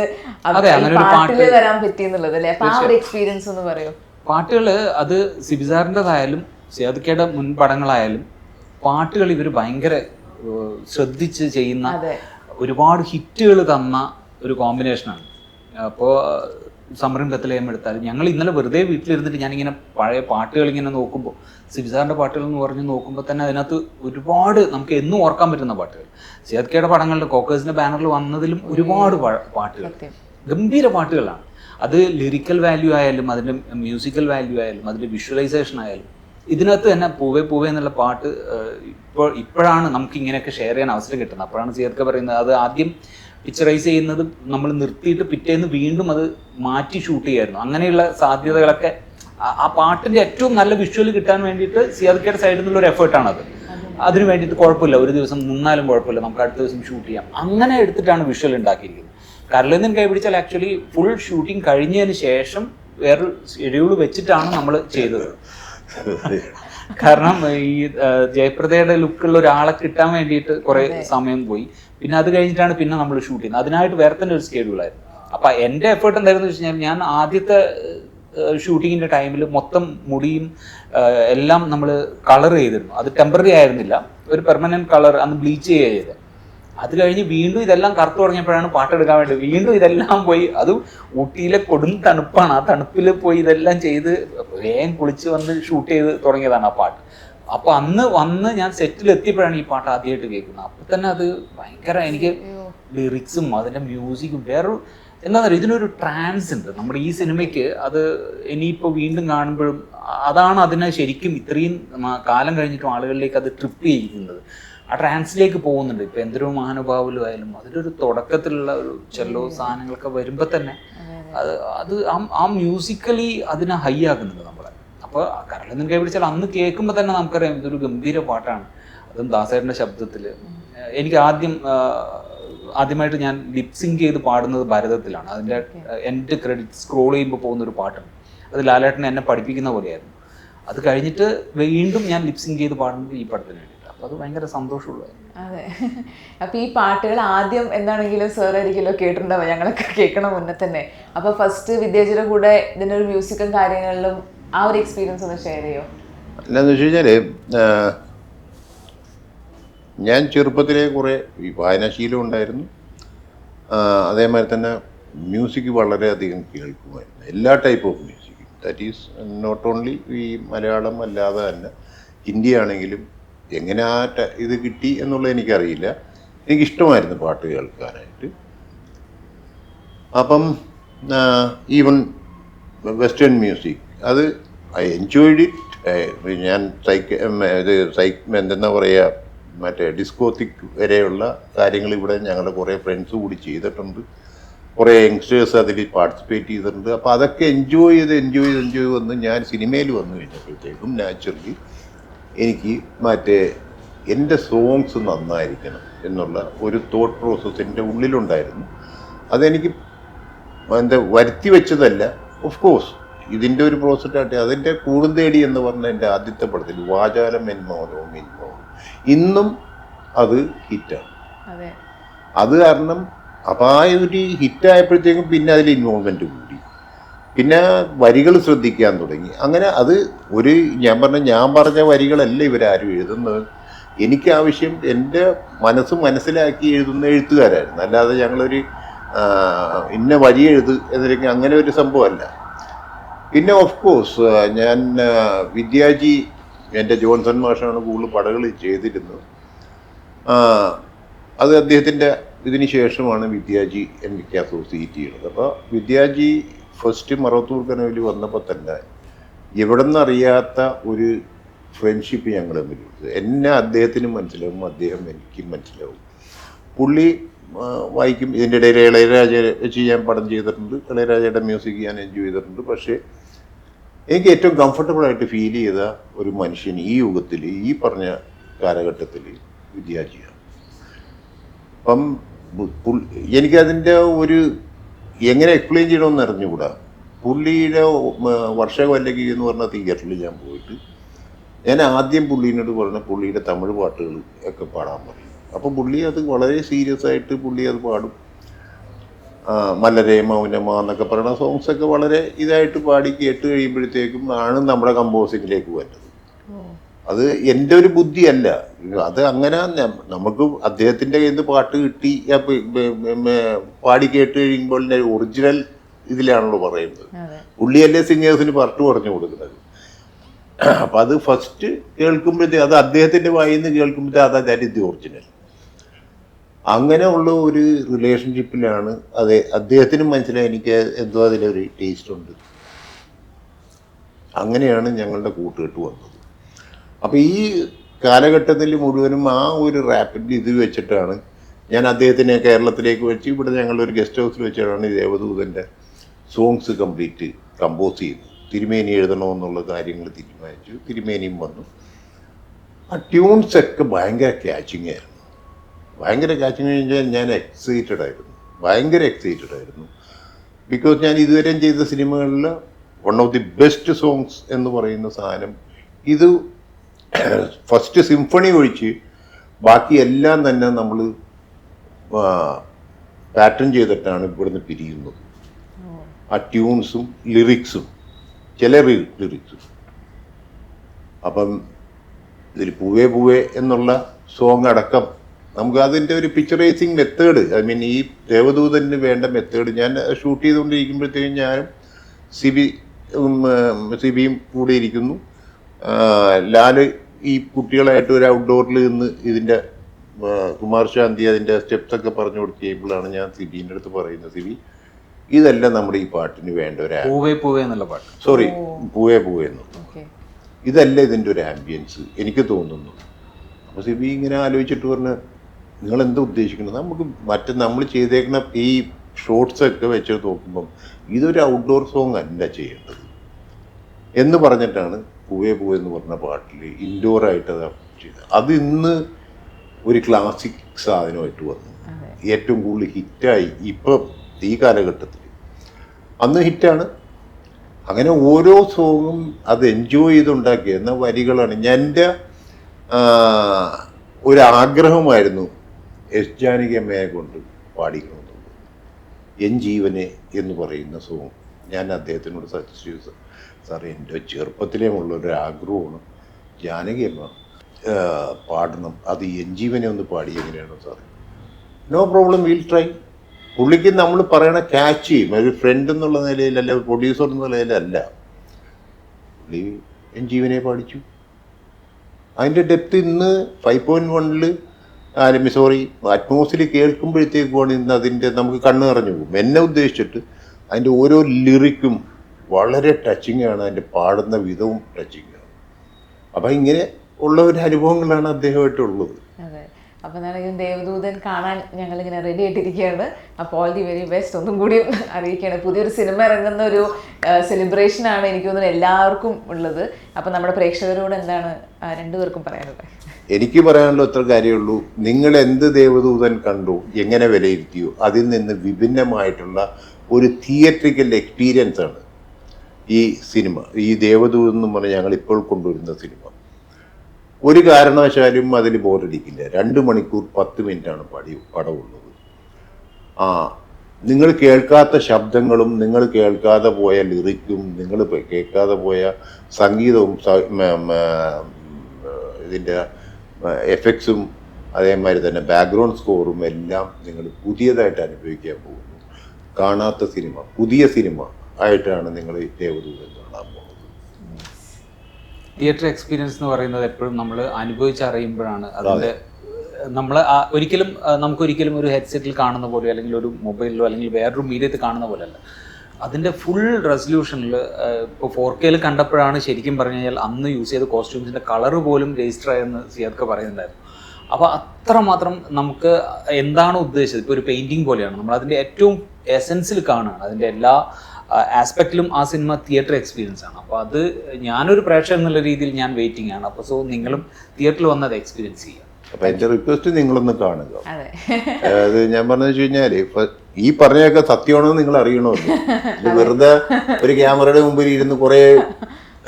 പാട്ടിൽ പാട്ട് വരാൻ പറ്റിയെന്നുള്ളത് അല്ലേ? അപ്പൊ ആ ഒരു എക്സ്പീരിയൻസ് ഒന്ന് പറയൂ. പാട്ടുകൾ അത് സിബിസാറിന്റെതായാലും സിയാദിക്കയുടെ മുൻ പടങ്ങളായാലും പാട്ടുകൾ ഇവർ ഭയങ്കര ശ്രദ്ധിച്ച് ചെയ്യുന്ന ഒരുപാട് ഹിറ്റുകൾ തന്ന ഒരു കോമ്പിനേഷനാണ് അപ്പോൾ സമരം എടുത്താൽ. ഞങ്ങൾ ഇന്നലെ വെറുതെ വീട്ടിലിരുന്നിട്ട് ഞാനിങ്ങനെ പഴയ പാട്ടുകൾ ഇങ്ങനെ നോക്കുമ്പോൾ സിബിസാറിന്റെ പാട്ടുകൾ എന്ന് പറഞ്ഞ് നോക്കുമ്പോൾ തന്നെ അതിനകത്ത് ഒരുപാട് നമുക്ക് എന്നും ഓർക്കാൻ പറ്റുന്ന പാട്ടുകൾ. സിയാദ് കെയുടെ പടങ്ങളുടെ കോക്കേഴ്സിന്റെ ബാനറിൽ വന്നതിലും ഒരുപാട് പാട്ടുകൾ. ഗംഭീര പാട്ടുകളാണ്. അത് ലിറിക്കൽ വാല്യൂ ആയാലും അതിന്റെ മ്യൂസിക്കൽ വാല്യൂ ആയാലും അതിന്റെ വിഷ്വലൈസേഷൻ ആയാലും ഇതിനകത്ത് തന്നെ പൂവേ പൂവേ എന്നുള്ള പാട്ട് ഇപ്പോൾ ഇപ്പോഴാണ് നമുക്ക് ഇങ്ങനെയൊക്കെ ഷെയർ ചെയ്യാൻ അവസരം കിട്ടുന്നത്. അപ്പോഴാണ് സിയർക്ക പറയുന്നത് അത് ആദ്യം പിക്ചറൈസ് ചെയ്യുന്നത് നമ്മൾ നിർത്തിയിട്ട് പിറ്റേന്ന് വീണ്ടും അത് മാറ്റി ഷൂട്ട് ചെയ്യായിരുന്നു. അങ്ങനെയുള്ള സാധ്യതകളൊക്കെ ആ- പാട്ടിന്റെ ഏറ്റവും നല്ല വിഷ്വൽ കിട്ടാൻ വേണ്ടിയിട്ട് സിയാദിക്കയുടെ സൈഡിൽ നിന്നുള്ള ഒരു എഫേർട്ടാണ് അത് അതിന് വേണ്ടിയിട്ട് കുഴപ്പമില്ല. ഒരു ദിവസം നിന്നാലും കുഴപ്പമില്ല. നമുക്ക് അടുത്ത ദിവസം ഷൂട്ട് ചെയ്യാം. അങ്ങനെ എടുത്തിട്ടാണ് വിഷ്വൽ ഉണ്ടാക്കിയിരിക്കുന്നത്. കരളിൽ കൈപിടിച്ചാൽ ആക്ച്വലി ഫുൾ ഷൂട്ടിംഗ് കഴിഞ്ഞതിന് ശേഷം വേറൊരു ഷെഡ്യൂൾ വെച്ചിട്ടാണ് നമ്മൾ ചെയ്തത്. കാരണം ഈ ജയപ്രദയുടെ ലുക്കുള്ള ഒരാളെ കിട്ടാൻ വേണ്ടിയിട്ട് കുറെ സമയം പോയി. പിന്നെ അത് കഴിഞ്ഞിട്ടാണ് പിന്നെ നമ്മൾ ഷൂട്ട് ചെയ്യുന്നത്. അതിനായിട്ട് വേറെ തന്നെ ഒരു സ്കെഡ്യൂളായിരുന്നു അപ്പൊ എന്റെ എഫേർട്ട് എന്തായിരുന്നു വെച്ച് കഴിഞ്ഞാൽ ഞാൻ ആദ്യത്തെ ഷൂട്ടിങ്ങിന്റെ ടൈമിൽ മൊത്തം മുടിയും എല്ലാം നമ്മൾ കളർ ചെയ്തിരുന്നു. അത് ടെമ്പററി ആയിരുന്നില്ല. ഒരു പെർമനന്റ് കളർ അന്ന് ബ്ലീച്ച് ചെയ്യുക അത് കഴിഞ്ഞ് വീണ്ടും ഇതെല്ലാം കറുത്തു തുടങ്ങിയപ്പോഴാണ് പാട്ടെടുക്കാൻ വേണ്ടി വീണ്ടും ഇതെല്ലാം പോയി. അത് ഊട്ടിയിലെ കൊടും തണുപ്പാണ്. ആ തണുപ്പിൽ പോയി ഇതെല്ലാം ചെയ്ത് വേഗം കുളിച്ച് വന്ന് ഷൂട്ട് ചെയ്ത് തുടങ്ങിയതാണ് ആ പാട്ട്. അപ്പൊ അന്ന് വന്ന് ഞാൻ സെറ്റിൽ എത്തിയപ്പോഴാണ് ഈ പാട്ട് ആദ്യമായിട്ട് കേൾക്കുന്നത്. അപ്പൊ തന്നെ അത് ഭയങ്കര എനിക്ക് ലിറിക്സും അതിന്റെ മ്യൂസിക്കും വേറൊരു എന്താ പറയുക ഇതിനൊരു ട്രാൻസ് ഉണ്ട്. നമ്മുടെ ഈ സിനിമയ്ക്ക് അത് ഇനിയിപ്പോൾ വീണ്ടും കാണുമ്പോഴും അതാണ് അതിനെ ശരിക്കും ഇത്രയും കാലം കഴിഞ്ഞിട്ടും ആളുകളിലേക്ക് അത് ട്രിപ്പ് ചെയ്യിക്കുന്നത്. ആ ട്രാൻസിലേക്ക് പോകുന്നുണ്ട്. ഇപ്പൊ എന്തൊരു മഹാനുഭാവലും ആയാലും അതിലൊരു തുടക്കത്തിലുള്ള ഒരു ചെല്ലോ സാധനങ്ങളൊക്കെ വരുമ്പോൾ തന്നെ അത് അത്. ആ- മ്യൂസിക്കലി അതിനെ ഹൈ ആക്കുന്നുണ്ട്. അപ്പോൾ കരളെന്ന് കൈ പിടിച്ചാൽ അന്ന് കേൾക്കുമ്പോൾ തന്നെ നമുക്കറിയാം ഇതൊരു ഗംഭീര പാട്ടാണ്. അതും ദാസേട്ടന്റെ ശബ്ദത്തിൽ എനിക്ക് ആദ്യം ആദ്യമായിട്ട് ഞാൻ ലിപ്സിങ് ചെയ്ത് പാടുന്നത് ഭരതത്തിലാണ്. അതിന്റെ എന്റെ ക്രെഡിറ്റ് സ്ക്രോൾ ചെയ്യുമ്പോൾ പോകുന്ന ഒരു പാട്ടാണ്. അത് ലാലേട്ടനെ എന്നെ പഠിപ്പിക്കുന്ന പോലെയായിരുന്നു. അത് കഴിഞ്ഞിട്ട് വീണ്ടും ഞാൻ ലിപ്സിങ് ചെയ്ത് പാടുന്നത് ഈ പടത്തിന് വേണ്ടിയിട്ട് അപ്പോൾ അത് ഭയങ്കര സന്തോഷമുള്ളതായിരുന്നു. അതെ. അപ്പൊ ഈ പാട്ടുകൾ ആദ്യം എന്താണെങ്കിലും സാർ ആയിരിക്കുമല്ലോ കേട്ടിട്ടുണ്ടാവുക. ഞങ്ങളൊക്കെ കേൾക്കണ മുന്നേ തന്നെ. അപ്പൊ ഫസ്റ്റ് വിദ്യാജിയുടെ കൂടെ ഇതിനൊരു മ്യൂസിക്കും കാര്യങ്ങളിലും ആ ഒരു എക്സ്പീരിയൻസ് ഒന്ന് ഷെയർ ചെയ്യോ? എന്താണെന്ന് വെച്ച് കഴിഞ്ഞാൽ ഞാൻ ചെറുപ്പത്തിലെ കുറേ ഈ വായനാശീലം ഉണ്ടായിരുന്നു. അതേമാതിരി തന്നെ മ്യൂസിക് വളരെയധികം കേൾക്കുമായിരുന്നു. എല്ലാ type of music that is not only ഈ മലയാളം അല്ലാതെ തന്നെ ഹിന്ദി ആണെങ്കിലും എങ്ങനെ ആ ഇത് കിട്ടി എന്നുള്ളത് എനിക്കറിയില്ല. എനിക്കിഷ്ടമായിരുന്നു പാട്ട് കേൾക്കാനായിട്ട്. അപ്പം ഈവൻ വെസ്റ്റേൺ മ്യൂസിക് അത് ഐ എൻജോയ്ഡ് ഇറ്റ് ഞാൻ സൈക്ക് ഇത് സൈക്ക് എന്തെന്നാ പറയുക മറ്റേ ഡിസ്കോത്തിക് വരെയുള്ള കാര്യങ്ങൾ ഇവിടെ ഞങ്ങളുടെ കുറേ ഫ്രണ്ട്സ് കൂടി ചെയ്തിട്ടുണ്ട്. കുറേ യങ്സ്റ്റേഴ്സ് അതിൽ പാർട്ടിസിപ്പേറ്റ് ചെയ്തിട്ടുണ്ട്. അപ്പോൾ അതൊക്കെ എൻജോയ് ചെയ്ത് എൻജോയ് ചെയ്ത് എൻജോയ് വന്ന് ഞാൻ സിനിമയിൽ വന്നു കഴിഞ്ഞപ്പോഴത്തേക്കും നാച്ചുറലി എനിക്ക് മറ്റേ എന്റെ സോങ്സ് നന്നായിരിക്കണം എന്നുള്ള ഒരു തോട്ട് പ്രോസസ്സ് എന്റെ ഉള്ളിലുണ്ടായിരുന്നു. അതെനിക്ക് എന്താ വരുത്തി വെച്ചതല്ല ഓഫ് കോഴ്സ് ഇതിന്റെ ഒരു പ്രോസസ് അതിന്റെ അതിന്റെ കൂടുന്തേടി എന്ന് പറഞ്ഞ എന്റെ ആദ്യത്തെ പടത്തിൽ വാചാലം എന്മോനോ മെന്മോ ഇന്നും അത് ഹിറ്റാണ് അതെ. കാരണം അപ്പോൾ ആ ഒരു ഹിറ്റായപ്പോഴത്തേക്കും പിന്നെ അതിൽ ഇൻവോൾവ്മെന്റ് കൂടി. പിന്നെ വരികൾ ശ്രദ്ധിക്കാൻ തുടങ്ങി. അങ്ങനെ അത് ഒരു ഞാൻ പറഞ്ഞ ഞാൻ പറഞ്ഞ വരികളല്ല ഇവരാരും എഴുതുന്നത്. എനിക്ക് ആവശ്യം എന്റെ മനസ്സ് മനസ്സിലാക്കി എഴുതുന്ന എഴുത്തുകാരായിരുന്നു. അല്ലാതെ ഞങ്ങളൊരു ഇന്ന വരി എഴുത് എന്നൊക്കെ അങ്ങനെ ഒരു സംഭവമല്ല. പിന്നെ ഓഫ് കോഴ്സ് ഞാൻ വിദ്യാജി എന്റെ ജോൺസൺ മാഷാണ് കൂടുതൽ പടകൾ ചെയ്തിരുന്നത്. അത് അദ്ദേഹത്തിന്റെ ഇതിന് ശേഷമാണ് വിദ്യാജി എനിക്ക് അസോസിയേറ്റ് ചെയ്യുന്നത് അപ്പോൾ വിദ്യാജി ഫസ്റ്റ് മറവത്തൂർ കനവിൽ വന്നപ്പോൾ തന്നെ എവിടെ നിന്നറിയാത്ത ഒരു ഫ്രണ്ട്ഷിപ്പ് ഞങ്ങൾ തമ്മിൽ എന്നെ അദ്ദേഹത്തിനും മനസ്സിലാവും അദ്ദേഹം എനിക്കും മനസ്സിലാവും. പുള്ളി വായിക്കും. ഇതിന്റെ ഇടയിൽ ഇളയരാജ വെച്ച് ഞാൻ പടം ചെയ്തിട്ടുണ്ട്. ഇളയരാജയുടെ മ്യൂസിക് ഞാൻ എൻജോയ് ചെയ്തിട്ടുണ്ട്. പക്ഷേ എനിക്ക് ഏറ്റവും കംഫർട്ടബിളായിട്ട് ഫീൽ ചെയ്ത ഒരു മനുഷ്യൻ ഈ യുഗത്തിൽ ഈ പറഞ്ഞ കാലഘട്ടത്തിൽ വിദ്യാജിയാണ് അപ്പം എനിക്കതിന്റെ ഒരു എങ്ങനെ എക്സ്പ്ലെയിൻ ചെയ്യണമെന്ന് അറിഞ്ഞുകൂടാ. പുള്ളിയുടെ വർഷവല്ലകി എന്ന് പറഞ്ഞ തിയേറ്ററിൽ ഞാൻ പോയിട്ട് ഞാൻ ആദ്യം പുള്ളീനോട് പറഞ്ഞ പുള്ളിയുടെ തമിഴ് പാട്ടുകൾ ഒക്കെ പാടാൻ പറയും. അപ്പോൾ പുള്ളി അത് വളരെ സീരിയസ് ആയിട്ട് പുള്ളി അത് പാടും. മലരെ മൗനമ എന്നൊക്കെ പറയുന്ന സോങ്സ് ഒക്കെ വളരെ ഇതായിട്ട് പാടി കേട്ട് കഴിയുമ്പോഴത്തേക്കും ആണ് നമ്മുടെ കമ്പോസിങ്ങിലേക്ക് വരുന്നത്. അത് എന്റെ ഒരു ബുദ്ധിയല്ല. അത് അങ്ങനെ നമുക്ക് അദ്ദേഹത്തിന്റെ കയ്യിൽ നിന്ന് പാട്ട് കിട്ടി പാടി കേട്ട് കഴിയുമ്പോൾ ഒറിജിനൽ ഇതിലാണല്ലോ പറയുന്നത്. പുള്ളിയല്ലേ സിംഗേഴ്സിന് പാട്ട് പറഞ്ഞു കൊടുക്കുന്നത്. അപ്പം അത് ഫസ്റ്റ് കേൾക്കുമ്പോഴത്തേ അത് അദ്ദേഹത്തിന്റെ വായിന്ന് നിന്ന് കേൾക്കുമ്പോഴത്തേ അതാ ദാറ്റ് ഇസ് ദി ഒറിജിനൽ അങ്ങനെ ഉള്ള ഒരു റിലേഷൻഷിപ്പിലാണ് അതെ അദ്ദേഹത്തിനും മനസ്സിലായി എനിക്ക് എന്തോ അതിലൊരു ടേസ്റ്റ് ഉണ്ട്. അങ്ങനെയാണ് ഞങ്ങളുടെ കൂട്ടുകെട്ട് വന്നത്. അപ്പോൾ ഈ കാലഘട്ടത്തിൽ മുഴുവനും ആ ഒരു റാപ്പിഡ് ഇത് വെച്ചിട്ടാണ് ഞാൻ അദ്ദേഹത്തിനെ കേരളത്തിലേക്ക് വെച്ച് ഇവിടെ ഞങ്ങളൊരു ഗസ്റ്റ് ഹൗസിൽ വെച്ചിട്ടാണ് ദേവദൂതന്റെ സോങ്സ് കംപ്ലീറ്റ് കമ്പോസ് ചെയ്തത് തിരുമേനി എഴുതണമെന്നുള്ള കാര്യങ്ങൾ തീരുമാനിച്ചു. തിരുമേനിയും വന്നു. ആ ട്യൂൺസൊക്കെ ഭയങ്കര ക്യാച്ചിങ് ആയിരുന്നു. ഭയങ്കര കാച്ചിങ് കഴിഞ്ഞാൽ ഞാൻ എക്സൈറ്റഡ് ആയിരുന്നു. ഭയങ്കര എക്സൈറ്റഡ് ആയിരുന്നു. ബിക്കോസ് ഞാൻ ഇതുവരെയും ചെയ്ത സിനിമകളിൽ one of the best songs എന്ന് പറയുന്ന സാധനം ഇത് ഫസ്റ്റ് സിംഫണി ഒഴിച്ച് ബാക്കി എല്ലാം തന്നെ നമ്മൾ പാറ്റേൺ ചെയ്തിട്ടാണ് ഇവിടുന്ന് പിരിയുന്നത്. ആ ട്യൂൺസും ലിറിക്സും ചില ലിറിക്സും അപ്പം ഇതിൽ പൂവേ പൂവേ എന്നുള്ള സോങ് അടക്കം നമുക്ക് അതിന്റെ ഒരു പിക്ചറൈസിങ് മെത്തേഡ് ഐ മീൻ ഈ ദേവദൂതന് വേണ്ട മെത്തേഡ് ഞാൻ ഷൂട്ട് ചെയ്തുകൊണ്ടിരിക്കുമ്പോഴത്തേക്കും ഞാനും സിബി സിബിയും കൂടെ ഇരിക്കുന്നു. ലാൽ ഈ കുട്ടികളായിട്ട് ഒരു ഔട്ട്ഡോറിൽ നിന്ന് ഇതിന്റെ കുമാർ ശാന്തി അതിന്റെ സ്റ്റെപ്സ് ഒക്കെ പറഞ്ഞു കൊടുത്ത് ചെയ്യുമ്പോഴാണ് ഞാൻ സിബിന്റെ അടുത്ത് പറയുന്നത് സിബി. ഇതെല്ലാം നമ്മുടെ ഈ പാട്ടിന് വേണ്ട ഒരു പൂവേ പൂവേ എന്നുള്ള പാട്ട്. സോറി പൂവേ പൂവേ എന്ന്. ഓക്കെ. ഇതല്ല ഇതിന്റെ ഒരു ആംബിയൻസ് എനിക്ക് തോന്നുന്നു. അപ്പോൾ സിബി ഇങ്ങനെ ആലോചിച്ചിട്ട് പറഞ്ഞ് നിങ്ങൾ എന്താ ഉദ്ദേശിക്കുന്നത്? നമുക്ക് മറ്റേ നമ്മൾ ചെയ്തേക്കുന്ന ഈ ഷോർട്സ് ഒക്കെ വെച്ച് നോക്കുമ്പം ഇതൊരു ഔട്ട്ഡോർ സോങ് അല്ല ചെയ്യേണ്ടത്. എന്ന് പറഞ്ഞിട്ടാണ് പൂവേ പൂവേ എന്ന് പറഞ്ഞ പാട്ടിൽ ഇൻഡോറായിട്ട് അത് ചെയ്തത്. അത് ഇന്ന് ഒരു ക്ലാസിക് സാധനമായിട്ട് വന്നു. ഏറ്റവും കൂടുതൽ ഹിറ്റായി ഇപ്പം ഈ കാലഘട്ടത്തിൽ. അന്ന് ഹിറ്റാണ് അങ്ങനെ ഓരോ സോങ്ങും അത് എൻജോയ് ചെയ്തുണ്ടാക്കിയ എന്ന വരികളാണ്. ഞാൻ എന്റെ ഒരാഗ്രഹമായിരുന്നു ഒരു ആഗ്രഹമായിരുന്നു അമ്മയെ കൊണ്ട് പാടിക്കുന്നുണ്ട് എൻ ജീവനെ എന്ന് പറയുന്ന സോങ് ഞാൻ അദ്ദേഹത്തിനോട് സജസ്റ്റ് സാർ എന്റെ ചെറുപ്പത്തിലേ ഉള്ള ഒരു ആഗ്രഹമാണ് ജാനകിയമ്മ പാടണം. അത് എൻ ജീവനെ ഒന്ന് പാടി എങ്ങനെയാണോ sir no problem will try പുള്ളിക്ക് നമ്മൾ പറയണ ക്യാച്ച് ചെയ്യും. ഒരു ഫ്രണ്ട് എന്നുള്ള നിലയിലല്ല പ്രൊഡ്യൂസർ എന്നുള്ള നിലയിലല്ല. പുള്ളി എൻ ജീവനെ പാടിച്ചു. അതിന്റെ ഡെപ്ത് ഇന്ന് ഫൈവ് പോയിന്റ് വണ്ണിൽ സോറി അറ്റ്മോസ്ഫിയർ കേൾക്കുമ്പോഴത്തേക്കുമാണ് ഇന്ന് അതിന്റെ നമുക്ക് കണ്ണ് നിറഞ്ഞു പോകും. എന്നെ ഉദ്ദേശിച്ചിട്ട് അതിന്റെ ഓരോ ലിറിക്കും വളരെ ടച്ചിങ് ആണ് അതിന്റെ പാടുന്ന വിധവും ടച്ചിങ് ആണ്. അപ്പം ഇങ്ങനെ ഉള്ള ഒരു അനുഭവങ്ങളാണ് അദ്ദേഹമായിട്ടുള്ളത് അതെ. അപ്പൊ എന്നാണെങ്കിൽ ദേവദൂതൻ കാണാൻ ഞങ്ങൾ ഇങ്ങനെ റെഡി ആയിട്ടിരിക്കുകയാണ്. അപ്പോൾ ഓൾ ദി വെരി ബെസ്റ്റ് ഒന്നും കൂടി അറിയിക്കുകയാണ്. പുതിയൊരു സിനിമ ഇറങ്ങുന്ന ഒരു സെലിബ്രേഷൻ ആണ് എനിക്ക് തോന്നുന്നത് എല്ലാവർക്കും ഉള്ളത്. അപ്പൊ നമ്മുടെ പ്രേക്ഷകരോട് എന്താണ് രണ്ടുപേർക്കും പറയാനുള്ളത്? എനിക്ക് പറയാനുള്ള ഇത്ര കാര്യമുള്ളൂ. നിങ്ങൾ എന്ത് ദേവദൂതൻ കണ്ടു എങ്ങനെ വിലയിരുത്തിയോ അതിൽ നിന്ന് വിഭിന്നമായിട്ടുള്ള ഒരു തിയേറ്ററിക്കൽ എക്സ്പീരിയൻസ് ആണ് ഈ സിനിമ. ഈ ദേവദൂതൻ എന്ന് പറഞ്ഞ് ഞങ്ങൾ ഇപ്പോൾ കൊണ്ടുവരുന്ന സിനിമ. ഒരു കാരണവശാലും അതിൽ ബോറടിക്കില്ല. രണ്ട് മണിക്കൂർ പത്ത് മിനിറ്റാണ് പടി പടമുള്ളത് ആ നിങ്ങൾ കേൾക്കാത്ത ശബ്ദങ്ങളും നിങ്ങൾ കേൾക്കാതെ പോയ ലിറിക്കും നിങ്ങൾ കേൾക്കാതെ പോയ സംഗീതവും ഇതിന്റെ എഫക്ട്സും അതേമാതിരി തന്നെ ബാക്ക്ഗ്രൗണ്ട് സ്കോറും എല്ലാം നിങ്ങൾ പുതിയതായിട്ട് അനുഭവിക്കാൻ പോകുന്നു. കാണാത്ത സിനിമ പുതിയ സിനിമ ആയിട്ടാണ് നിങ്ങൾ ഈ ദേവദൂതൻ കാണാൻ പോകുന്നത്. തിയേറ്റർ എക്സ്പീരിയൻസ് എന്ന് പറയുന്നത് എപ്പോഴും നമ്മൾ അനുഭവിച്ചറിയുമ്പോഴാണ്. അതിന്റെ നമ്മൾ ഒരിക്കലും നമുക്ക് നമുക്കൊരിക്കലും ഒരു ഹെഡ്സെറ്റിൽ കാണുന്ന പോലെ അല്ലെങ്കിൽ ഒരു മൊബൈലിലോ അല്ലെങ്കിൽ വേറൊരു മീഡിയത്തിൽ കാണുന്ന പോലെയല്ല. അതിന്റെ ഫുൾ റെസൊല്യൂഷനിൽ ഇപ്പോൾ ഫോർ കെയിൽ കണ്ടപ്പോഴാണ് ശരിക്കും പറഞ്ഞു കഴിഞ്ഞാൽ അന്ന് യൂസ് ചെയ്ത കോസ്റ്റ്യൂംസിന്റെ കളർ പോലും രജിസ്റ്റർ ആയെന്ന് സിയാദ്ക്ക് പറയുന്നുണ്ടായിരുന്നു. അപ്പോൾ അത്രമാത്രം നമുക്ക് എന്താണ് ഉദ്ദേശിച്ചത്? ഇപ്പോൾ ഒരു പെയിന്റിങ് പോലെയാണ്. നമ്മൾ അതിന്റെ ഏറ്റവും എസെൻസിൽ കാണുകയാണ്. അതിന്റെ എല്ലാ ആസ്പെക്റ്റിലും ആ സിനിമ തിയേറ്റർ എക്സ്പീരിയൻസ് ആണ്. അപ്പോൾ അത് ഞാനൊരു പ്രേക്ഷകൻ എന്നുള്ള രീതിയിൽ ഞാൻ വെയിറ്റിംഗ് ആണ്. അപ്പോൾ സോ നിങ്ങളും തിയേറ്ററിൽ വന്നത് എക്സ്പീരിയൻസ് ചെയ്യുക. അപ്പം എന്റെ റിക്വസ്റ്റ് നിങ്ങളൊന്ന് കാണുക. അതെ. അതായത് ഞാൻ പറഞ്ഞു വെച്ച് കഴിഞ്ഞാൽ ഇപ്പൊ ഈ പറഞ്ഞൊക്കെ സത്യമാണോ നിങ്ങൾ അറിയണമല്ലോ. ഇത് വെറുതെ ഒരു ക്യാമറയുടെ മുമ്പിൽ ഇരുന്ന് കുറെ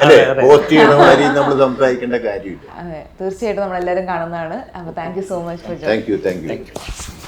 അല്ലേ പോസ്റ്റ് ചെയ്യണ മാതിരി നമ്മൾ സംസാരിക്കേണ്ട കാര്യമില്ല. അതെ തീർച്ചയായിട്ടും നമ്മളെല്ലാവരും കാണുന്നതാണ്. അപ്പോൾ thank you so much for thank you thank you